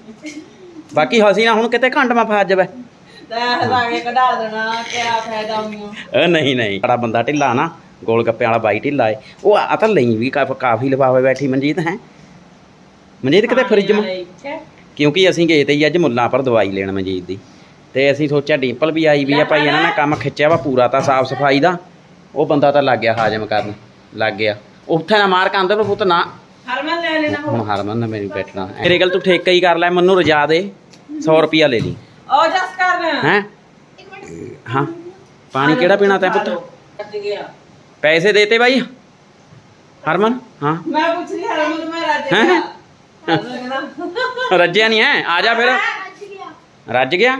ਬਾਕੀ ਹਸੀ ਨਾ ਹੁਣ ਕਿਤੇ ਘੰਟ ਮਾ ਫਸ ਜਾਵੇ। ਨਹੀਂ ਨਹੀਂ। ਬੜਾ ਬੰਦਾ ਢਿੱਲਾ ਨਾ ਗੋਲ ਗੱਪਿਆਂ ਵਾਲਾ ਬਾਈ ਢਿੱਲਾ ਏ। ਉਹ ਆ ਤਾਂ ਲਈ ਵੀ ਕਾਫ- ਕਾਫੀ ਲਫਾਵੇ ਬੈਠੀ ਮਨਜੀਤ ਹੈ। ਮਨਜੀਤ ਕਿਤੇ ਫਰਿੱਜ ਮ? ਕਿਉਂਕਿ ਅਸੀਂ ਗਏ ਤੇ ਅੱਜ ਮੁੱਲਾਂ ਪਰ ਦਵਾਈ ਲੈਣ ਮਨਜੀਤ ਦੀ। ਤੇ ਅਸੀਂ ਸੋਚਿਆ ਡਿੰਪਲ ਵੀ ਆਈ ਵੀ ਆ ਭਾਈ ਇਹਨਾਂ ਨੇ ਕੰਮ ਖਿੱਚਿਆ ਵਾ ਪੂਰਾ ਤਾਂ ਸਾਫ਼ ਸਫ਼ਾਈ ਦਾ। ਉਹ ਬੰਦਾ ਤਾਂ ਲੱਗ ਗਿਆ ਹਾਜ਼ਮ ਕਰਨ ਲੱਗ ਗਿਆ। ਉੱਥੇ ਨਾ ਮਾਰ ਕੰਦ ਪਰ ਪੁੱਤ ਨਾ। ਹਰਮਨ ਲੈ ਲੈਣਾ ਹੁਣ। ਹਰਮਨ ਨੇ ਮੇਰੀ ਬੈਠਣਾ ਤੇਰੇ ਗੱਲ ਤੂੰ ਠੇਕਾ ਹੀ ਕਰ ਲੈ ਮੈਨੂੰ ਰਜਾ ਦੇ 100 ਰੁਪਿਆ ਲੈ ਲਈ। ਉਹ ਜਸ ਕਰ। ਹੈ? ਹਾਂ। ਪਾਣੀ ਕਿਹੜਾ ਪੀਣਾ ਤੈਂ ਪੁੱਤ? ਕੱਟ ਗਿਆ। ਪੈਸੇ ਦੇਤੇ ਬਾਈ? ਹਰਮਨ? ਹਾਂ। ਮੈਂ ਪੁੱਛ ਰਹੀ ਹਰਮਨ ਨੂੰ ਮੈਂ ਰਾਜੇ ਹੈਂ? ਦਾ ਹਰਮਨ ਕਹਿੰਦਾ ਰੱਜਿਆ ਨਹੀਂ ਹੈ? ਆ ਜਾ ਫਿਰ। ਰੱਜ ਗਿਆ।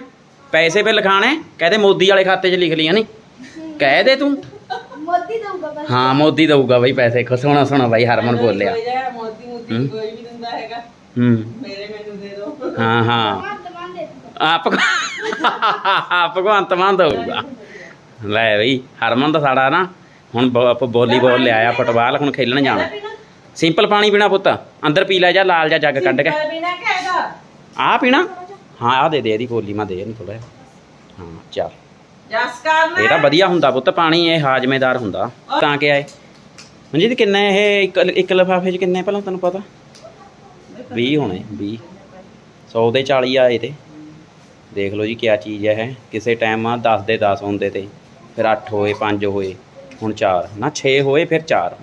ਪੈਸੇ ਫਿਰ ਲਿਖਾਣੇ? ਕਹਦੇ ਮੋਦੀ ਵਾਲੇ ਖਾਤੇ 'ਚ ਲਿਖ ਲਈਆਂ ਨਹੀਂ ਕਹਿ ਦੇ ਤੂੰ। ਮੋਦੀ ਦਊਗਾ ਬਸ ਹਾਂ ਮੋਦੀ ਦਊਗਾ ਬਾਈ ਪੈਸੇ ਖੁਸ਼ ਹੋਣਾ ਸੁਣਾ ਬਾਈ ਹਰਮਨ ਬੋਲਿਆ। ਮੋਦੀ ਮੋਦੀ ਹੂੰ। ਕੋਈ ਵੀ ਦਿੰਦਾ ਹੈਗਾ। ਹੂੰ। ਮੇਰੇ ਮੈਨੂੰ ਦੇ ਦਿਓ ਹਾਂ ਹਾਂ। ਆਪ ਭਗਵੰਤ ਮਾਨ ਦਊਗਾ। ਲੈ ਬਈ ਹਰਮਨ ਦਾ ਸਾਡਾ ਨਾ ਹੁਣ ਬ- ਆਪਾਂ ਵਾਲੀਬਾਲ ਲਿਆਇਆ ਫੁੱਟਬਾਲ ਹੁਣ ਖੇਲਣ ਜਾਣਾ। ਸਿੰਪਲ ਪਾਣੀ ਪੀਣਾ ਪੁੱਤ ਅੰਦਰ ਪੀ ਲੈ ਜਾ ਲਾਲ ਜਾ ਜੱਗ ਕੱਢ ਕੇ। ਆ ਪੀਣਾ ਹਾਂ ਆ ਦੇ ਦੇ ਇਹਦੀ ਕੋਲੀ ਮੈਂ ਦੇ ਇਹਨੂੰ ਥੋੜਾ ਹਾਂ ਚੱਲ। ਜਸ ਕਰ ਲੈ ਇਹ ਤਾਂ ਵਧੀਆ ਹੁੰਦਾ ਪੁੱਤ ਪਾਣੀ ਇਹ ਹਾਜ਼ਮੇਦਾਰ ਹੁੰਦਾ। ਤਾਂ ਕਿ ਆਏ ਮਨਜੀਤ ਕਿੰਨੇ ਇਹ ਇੱਕ ਇੱਕ ਲਿਫਾਫੇ 'ਚ ਕਿੰਨੇ ਪਹਿਲਾਂ ਤੈਨੂੰ ਪਤਾ? 20 ਹੋਣੇ 20 100 ਦੇ 40 ਆਏ ਤੇ ਦੇਖ ਲਓ ਜੀ ਕਿਆ ਚੀਜ਼ ਹੈ ਕਿਸੇ ਟਾਈਮ ਆ 10 ਦੇ 10 ਹੁੰਦੇ ਤੇ। ਫਿਰ 8 ਹੋਏ 5 ਹੋਏ ਹੁਣ 4 ਨਾ 6 ਹੋਏ ਫਿਰ 4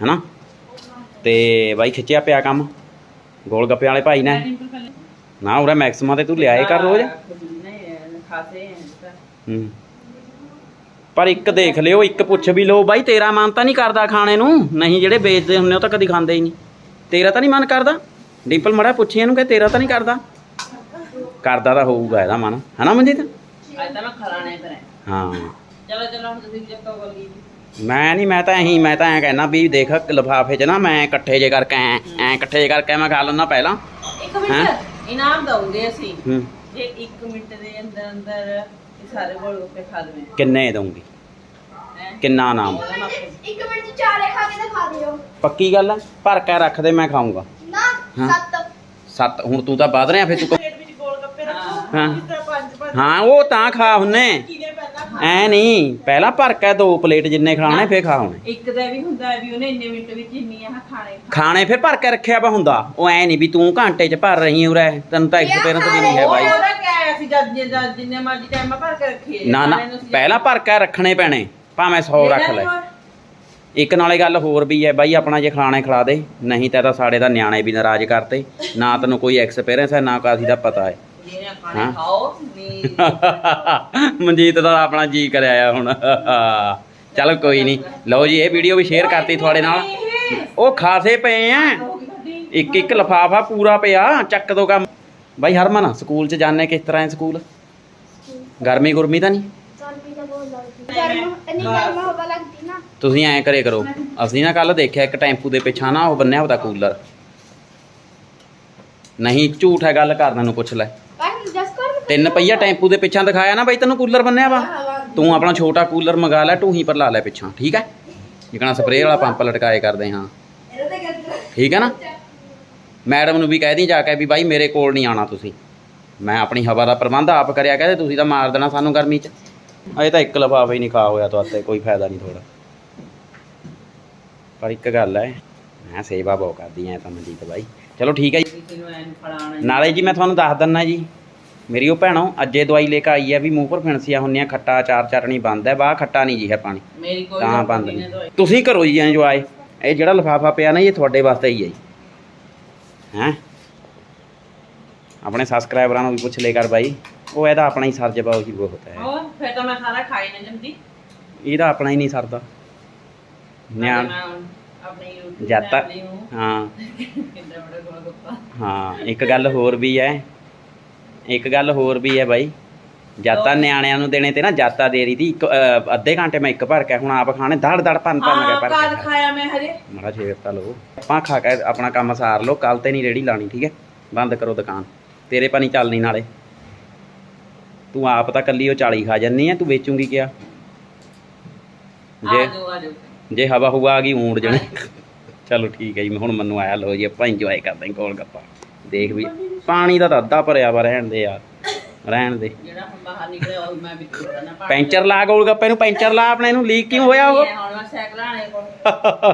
ਹੈਨਾ? ਤੇ ਬਾਈ ਖਿੱਚਿਆ ਪਿਆ ਕੰਮ? ਗੋਲ ਗੱਪੇ ਵਾਲੇ ਭਾਈ ਨੇ? ਨਾ ਉਰੇ ਮੈਕਸਿਮਾ ਤੇ ਤੂੰ ਲਿਆਏ ਕਰ ਰੋਜ਼? ਨਹੀਂ ਖਾਸੇ ਹੈ। ਪਰ ਇੱਕ ਦੇਖ ਲਿਓ ਇੱਕ ਪੁੱਛ ਵੀ ਲਓ ਬਾਈ ਤੇਰਾ ਮਨ ਤਾਂ ਨਹੀਂ ਕਰਦਾ ਖਾਣੇ ਨੂੰ? ਨਹੀਂ ਜਿਹੜੇ ਵੇਚਦੇ ਹੁੰਦੇ ਉਹ ਤਾਂ ਕਦੀ ਖਾਂਦੇ ਹੀ ਨਹੀਂ। ਤੇਰਾ ਤਾਂ ਨਹੀਂ ਮਨ ਕਰਦਾ? ਡਿੰਪਲ ਮੜਾ ਪੁੱਛੀ ਇਹਨੂੰ ਕਿ ਤੇਰਾ ਤਾਂ ਨਹੀਂ ਕਰਦਾ? ਕਰਦਾ ਤਾਂ ਹੋਊਗਾ ਇਹਦਾ ਮਨ। ਹਨਾ ਮਨਜੀਤ? ਅੱਜ ਤਾਂ ਮੈਂ ਪਰ ਹਾਂ। ਚਲੋ ਚਲੋ ਹੁਣ ਤੁਸੀਂ ਚੱਕੋ ਗੋਲੀ ਮੈਂ ਨਹੀਂ ਮੈਂ ਤਾਂ ਇਹੀ ਮੈਂ ਤਾਂ ਐਂ ਕਹਿਣਾ ਵੀ ਦੇਖ ਲਿਫਾਫੇ 'ਚ ਨਾ ਮੈਂ ਇਕੱਠੇ ਜੇ ਕਰਕੇ ਐਂ ਐਂ ਇਕੱਠੇ ਜੇ ਕਰਕੇ ਮੈਂ ਖਾ ਲੈਣਾ ਪਹਿਲਾਂ। ਇੱਕ? ਮਿੰਟ ਇਨਾਮ ਦਊਂਗੇ ਅਸੀਂ। ਹੂੰ। ਜੇ 1 ਮਿੰਟ ਦੇ ਅੰਦਰ ਅੰਦਰ ਇਹ ਸਾਰੇ ਗੋਲ ਗੱਪੇ ਖਾ ਲਵੇਂ ਕਿੰਨੇ ਦਊਂਗੀ? ਕਿੰਨਾ ਨਾਮ? ਇੱਕ ਮਿੰਟ ਚ ਚਾਰੇ ਖਾ ਕੇ ਦਿਖਾ ਦਿਓ। ਪੱਕੀ ਗੱਲ ਹੈ? ਭਰ ਕੇ ਰੱਖ ਦੇ ਮੈਂ ਖਾਊਂਗਾ। ਨਾ ਹਾਂ। ਸੱਤ। ਸੱਤ ਹੁਣ ਤੂੰ ਤਾਂ ਵੱਧ ਰਿਹਾ ਫਿਰ ਤੂੰ ਪਲੇਟ ਵਿੱਚ ਗੋਲ ਗੱਪੇ ਰੱਖੋ। ਹਾਂ। ਜਿਸ ਤਰ੍ਹਾਂ ਪੰਜ ਪੰਜ। ਹਾਂ ਉਹ ਤਾਂ ਖਾ ਹੁੰਨੇ ਕਿਨੇ ਪਹਿਲਾਂ ਐ ਨਹੀਂ ਪਹਿਲਾਂ ਭਰ ਕੇ ਦੋ ਪਲੇਟ ਜਿੰਨੇ ਖਾਣੇ ਫੇਰ ਖਾ ਹੁਣੇ। ਇੱਕ ਦਾ ਵੀ ਹੁੰਦਾ ਹੈ ਵੀ ਉਹਨੇ ਇੰਨੇ ਮਿੰਟ ਵਿੱਚ ਇੰਨੀਆਂ ਖਾਣੇ ਖਾਣੇ ਫੇਰ ਭਰ ਕੇ ਰੱਖਿਆ ਵਾ ਹੁੰਦਾ। ਉਹ ਐ ਨਹੀਂ ਵੀ ਤੂੰ ਘੰਟੇ 'ਚ ਭਰ ਰਹੀ ਉਰੇ ਤੈਨੂੰ ਤਾਂ ਐਕਸਪੀਰੀਅੰਸ ਵੀ ਨਹੀਂ ਹੈ ਬਾਈ। ਉਹਦਾ ਅਸੀਂ ਜਦ ਜਦ ਜਿੰਨੇ ਮਰਜ਼ੀ ਟਾਈਮ ਭਰ ਕੇ ਰੱਖੀਏ। ਨਾ ਨਾ ਖਾਣੇ ਨੂੰ ਅਸੀਂ ਪਹਿਲਾਂ ਭਰ ਕੇ ਰੱਖਣੇ ਪੈਣੇ। ਭਾਵੇਂ 100 ਰੱਖ ਲੈ। ਇੱਕ ਨਾਲੇ ਗੱਲ ਹੋਰ ਵੀ ਹੈ ਬਾਈ ਆਪਣਾ ਜੇ ਖਾਣੇ ਖਿਲਾ ਦੇ ਨਹੀਂ ਤਾਂ ਇਹ ਤਾਂ ਸਾਡੇ ਦਾ ਨਿਆਣੇ ਵੀ ਨਾਰਾਜ਼ ਕਰਤੇ। ਨਾ ਤੈਨੂੰ ਕੋਈ ਐਕਸਪੀਰੀਅੰਸ ਹੈ ਨਾ ਕਾਸੀ ਦਾ ਪਤਾ ਹੈ। ਜਿਹਨੇ ਹਾਂ। ਖਾਣੇ ਖਾਓ ਨਹੀਂ *laughs* ਮਨਜੀਤ ਦਾ ਆਪਣਾ ਜੀ ਕਰਿਆ ਆ ਹੁਣ। ਚਲ ਕੋਈ ਨਹੀਂ ਲਓ ਜੀ ਇਹ ਵੀਡੀਓ ਵੀ ਸ਼ੇਅਰ ਕਰਤੀ ਤੁਹਾਡੇ ਨਾਲ। ਉਹ ਖਾਸੇ ਪਏ ਆ ਇੱਕ ਇੱਕ ਲਫਾਫਾ ਪੂਰਾ ਪਿਆ ਚੱਕ ਦੋ ਕੰਮ। ਬਾਈ ਹਰਮਨ ਸਕੂਲ ਚ ਜਾਣੇ ਕਿਸ ਤਰ੍ਹਾਂ ਹੈ ਸਕੂਲ? ਗਰਮੀ ਗੁਰਮੀ ਤਾਂ ਨਹੀਂ? ਗਰਮੀ ਤਾਂ ਬਹੁਤ ਲੱਗਦੀ ਗਰਮ ਇੰਨੀ ਗਰਮ ਹਵਾ ਲੱਗਦੀ ਨਾ। ਤੁਸੀਂ ਐਂ ਕਰੇ ਕਰੋ ਅਸੀਂ ਨਾ ਕੱਲ ਦੇਖਿਆ ਇੱਕ ਟੈਂਪੂ ਦੇ ਪਿੱਛਾ ਨਾ ਉਹ ਬੰਨਿਆ ਹੁੰਦਾ ਕੂਲਰ। ਨਹੀਂ ਝੂਠ ਹੈ ਗੱਲ ਕਰਨਾ ਨੂੰ ਪੁੱਛ ਲੈ। ਤਿੰਨ ਪਈਆ ਟੈਂਪੂ ਦੇ ਪਿੱਛਾ ਦਿਖਾਇਆ ਨਾ ਬਾਈ ਤੈਨੂੰ ਕੂਲਰ ਬੰਨਿਆ ਵਾ? ਤੂੰ ਆਪਣਾ ਛੋਟਾ ਕੂਲਰ ਮੰਗਾ ਲੈ ਟੂਹੀ ਪਰ ਲਾ ਲੈ ਪਿੱਛਾਂ ਠੀਕ ਹੈ? ਜਿਕਣਾ ਸਪਰੇਅ ਵਾਲਾ ਪੰਪ ਲਟਕਾਏ ਕਰਦੇ ਹਾਂ। ਠੀਕ ਹੈ ਨਾ? ਮੈਡਮ ਨੂੰ ਵੀ ਕਹਿ ਦੀ ਜਾ ਕੇ ਵੀ ਬਾਈ ਮੇਰੇ ਕੋਲ ਨਹੀਂ ਆਣਾ ਤੁਸੀਂ। ਮੈਂ ਆਪਣੀ ਹਵਾ ਦਾ ਪ੍ਰਬੰਧ ਆਪ ਕਰਿਆ ਕਹਿੰਦੇ ਤੁਸੀਂ ਤਾਂ ਮਾਰ ਦੇਣਾ ਸਾਨੂੰ ਗਰਮੀ 'ਚ। ਅਜੇ ਤਾਂ ਇੱਕ ਲਫਾਫਾ ਹੀ ਨਹੀਂ ਖਾ ਹੋਇਆ ਤੁਹਾਤੇ ਕੋਈ ਫਾਇਦਾ ਨਹੀਂ ਥੋੜਾ ਪਰ ਇੱਕ ਗੱਲ ਹੈ ਮੈਂ ਸੇਵਾ ਬਹੁਤ ਕਰਦੀ ਐ ਤਾਂ ਮਨਜੀਤ ਬਾਈ। ਚਲੋ ਠੀਕ ਹੈ ਜੀ। ਨਾਲੇ ਜੀ ਮੈਂ ਤੁਹਾਨੂੰ ਦੱਸ ਦਿੰਨਾ ਜੀ ਮੇਰੀ ਉਹ ਭੈਣੋ ਅੱਜੇ ਦਵਾਈ ਲੈ ਕੇ ਆਈ ਹੈ ਵੀ ਮੂੰਹ ਪਰ ਫਿਣਸੀਆਂ ਹੁੰਦੀਆਂ ਖੱਟਾ ਚਾਰ ਚਟਣੀ ਬੰਦ ਹੈ ਬਾਹ ਖੱਟਾ ਨਹੀਂ ਜੀ ਹੈ ਪਾਣੀ। ਤਾਂ ਬੰਦ। ਤੁਸੀਂ ਕਰੋ ਜੀ ਇੰਜੋਏ ਇਹ ਜਿਹੜਾ ਲਫਾਫਾ ਪਿਆ ਨਾ ਇਹ ਤੁਹਾਡੇ ਵਾਸਤੇ ਹੀ ਹੈ ਜੀ। ਹੈਂ? ਆਪਣੇ ਸਬਸਕ੍ਰਾਈਬਰਾਂ ਨੂੰ ਵੀ ਪੁੱਛ ਲੈ ਕਰ ਬਾਈ। ਉਹ ਇਹਦਾ ਆਪਣਾ ਹੀ ਸਰਜ ਪਾ ਉਹੀ ਬਹੁਤ ਹੈ। ਹੋਰ ਫਿਰ ਤਾਂ ਮੈਂ ਸਾਰਾ ਖਾਈ ਨਾ ਜੰਦੀ ਇਹਦਾ ਆਪਣਾ ਹੀ ਨਹੀਂ ਸਰਦਾ। ਨਿਆਣ ਆਪਣੀ ਰੋਟੀ ਜਦ ਤੱਕ ਬਣਾਉਂਦੀ ਹੂੰ। ਹਾਂ। ਹਾਂ ਇੱਕ ਗੱਲ ਹੋਰ ਵੀ ਹੈ। ਇੱਕ ਗੱਲ ਹੋਰ ਵੀ ਹੈ ਬਾਈ। ਜਾਤਾ ਨਿਆਣਿਆਂ ਨੂੰ ਦੇਣੇ ਤੇ ਨਾ ਜਾਤਾ ਦੇ ਰਹੀ ਤੀ ਇੱਕ ਅੱਧੇ ਘੰਟੇ ਮੈਂ ਇੱਕ ਭਰ ਕੇ ਹੁਣ ਆਪ ਖਾਣੇ ਧੜ ਧੜ ਭੰਨ ਭੰਨ ਕੇ ਹਾਂ ਭਰ ਕੇ ਖਾਇਆ ਮੈਂ ਹਜੇ। ਮਾੜਾ ਛੇੜ ਤਾਂ ਲਓ। ਆਪਾਂ ਖਾ ਕੇ ਆਪਣਾ ਕੰਮ ਸਾਰ ਲਓ ਕੱਲ ਤੇ ਨਹੀਂ ਰੇੜੀ ਲਾਣੀ ਠੀਕ ਹੈ? ਬੰਦ ਕਰੋ ਦੁਕਾਨ। ਤੇਰੇ ਪਾਣੀ ਚੱਲਣੀ ਨਾਲੇ। ਤੂੰ ਆਪ ਤਾਂ ਕੱਲੀ ਉਹ 40 ਖਾ ਜੰਨੀ ਆ ਤੂੰ ਵੇਚੂਗੀ ਕਿਆ? ਆ ਜੇ ਜਾਓ ਆ ਜਾਓ ਜੇ ਹਵਾ ਹੁਵਾ ਆ ਗਈ ਊਂਡ ਜਣੇ। ਚਲੋ ਠੀਕ ਹੈ ਜੀ ਹੁਣ ਮੈਨੂੰ ਆਇਆ ਲੋ ਜੀ ਆਪਾਂ ਇੰਜੋਏ ਕਰਦੇ ਹਾਂ ਗੋਲ ਗੱਪਾ। ਦੇਖ ਵੀ ਪਾਣੀ ਦਾ ਤਾਂ ਅੱਧਾ ਭਰਿਆ ਵਾ ਰਹਿਣ ਦੇ ਯਾਰ। ਰਹਿਣ ਦੇ। ਜਿਹੜਾ ਹੁਣ ਬਾਹਰ ਨਿਕਲਿਆ ਉਹ ਮੈਂ ਵਿੱਚ ਪੈਂਚਰ ਲਾ ਗੋਲ ਗੱਪੇ ਨੂੰ ਪੈਂਚਰ ਲਾ ਆਪਣੇ ਨੂੰ ਲੀਕ ਕਿਉਂ ਹੋਇਆ ਉਹ? ਹੁਣ ਮੈਂ ਸਾਈਕਲ ਆਣੇ ਕੋਲ। *laughs*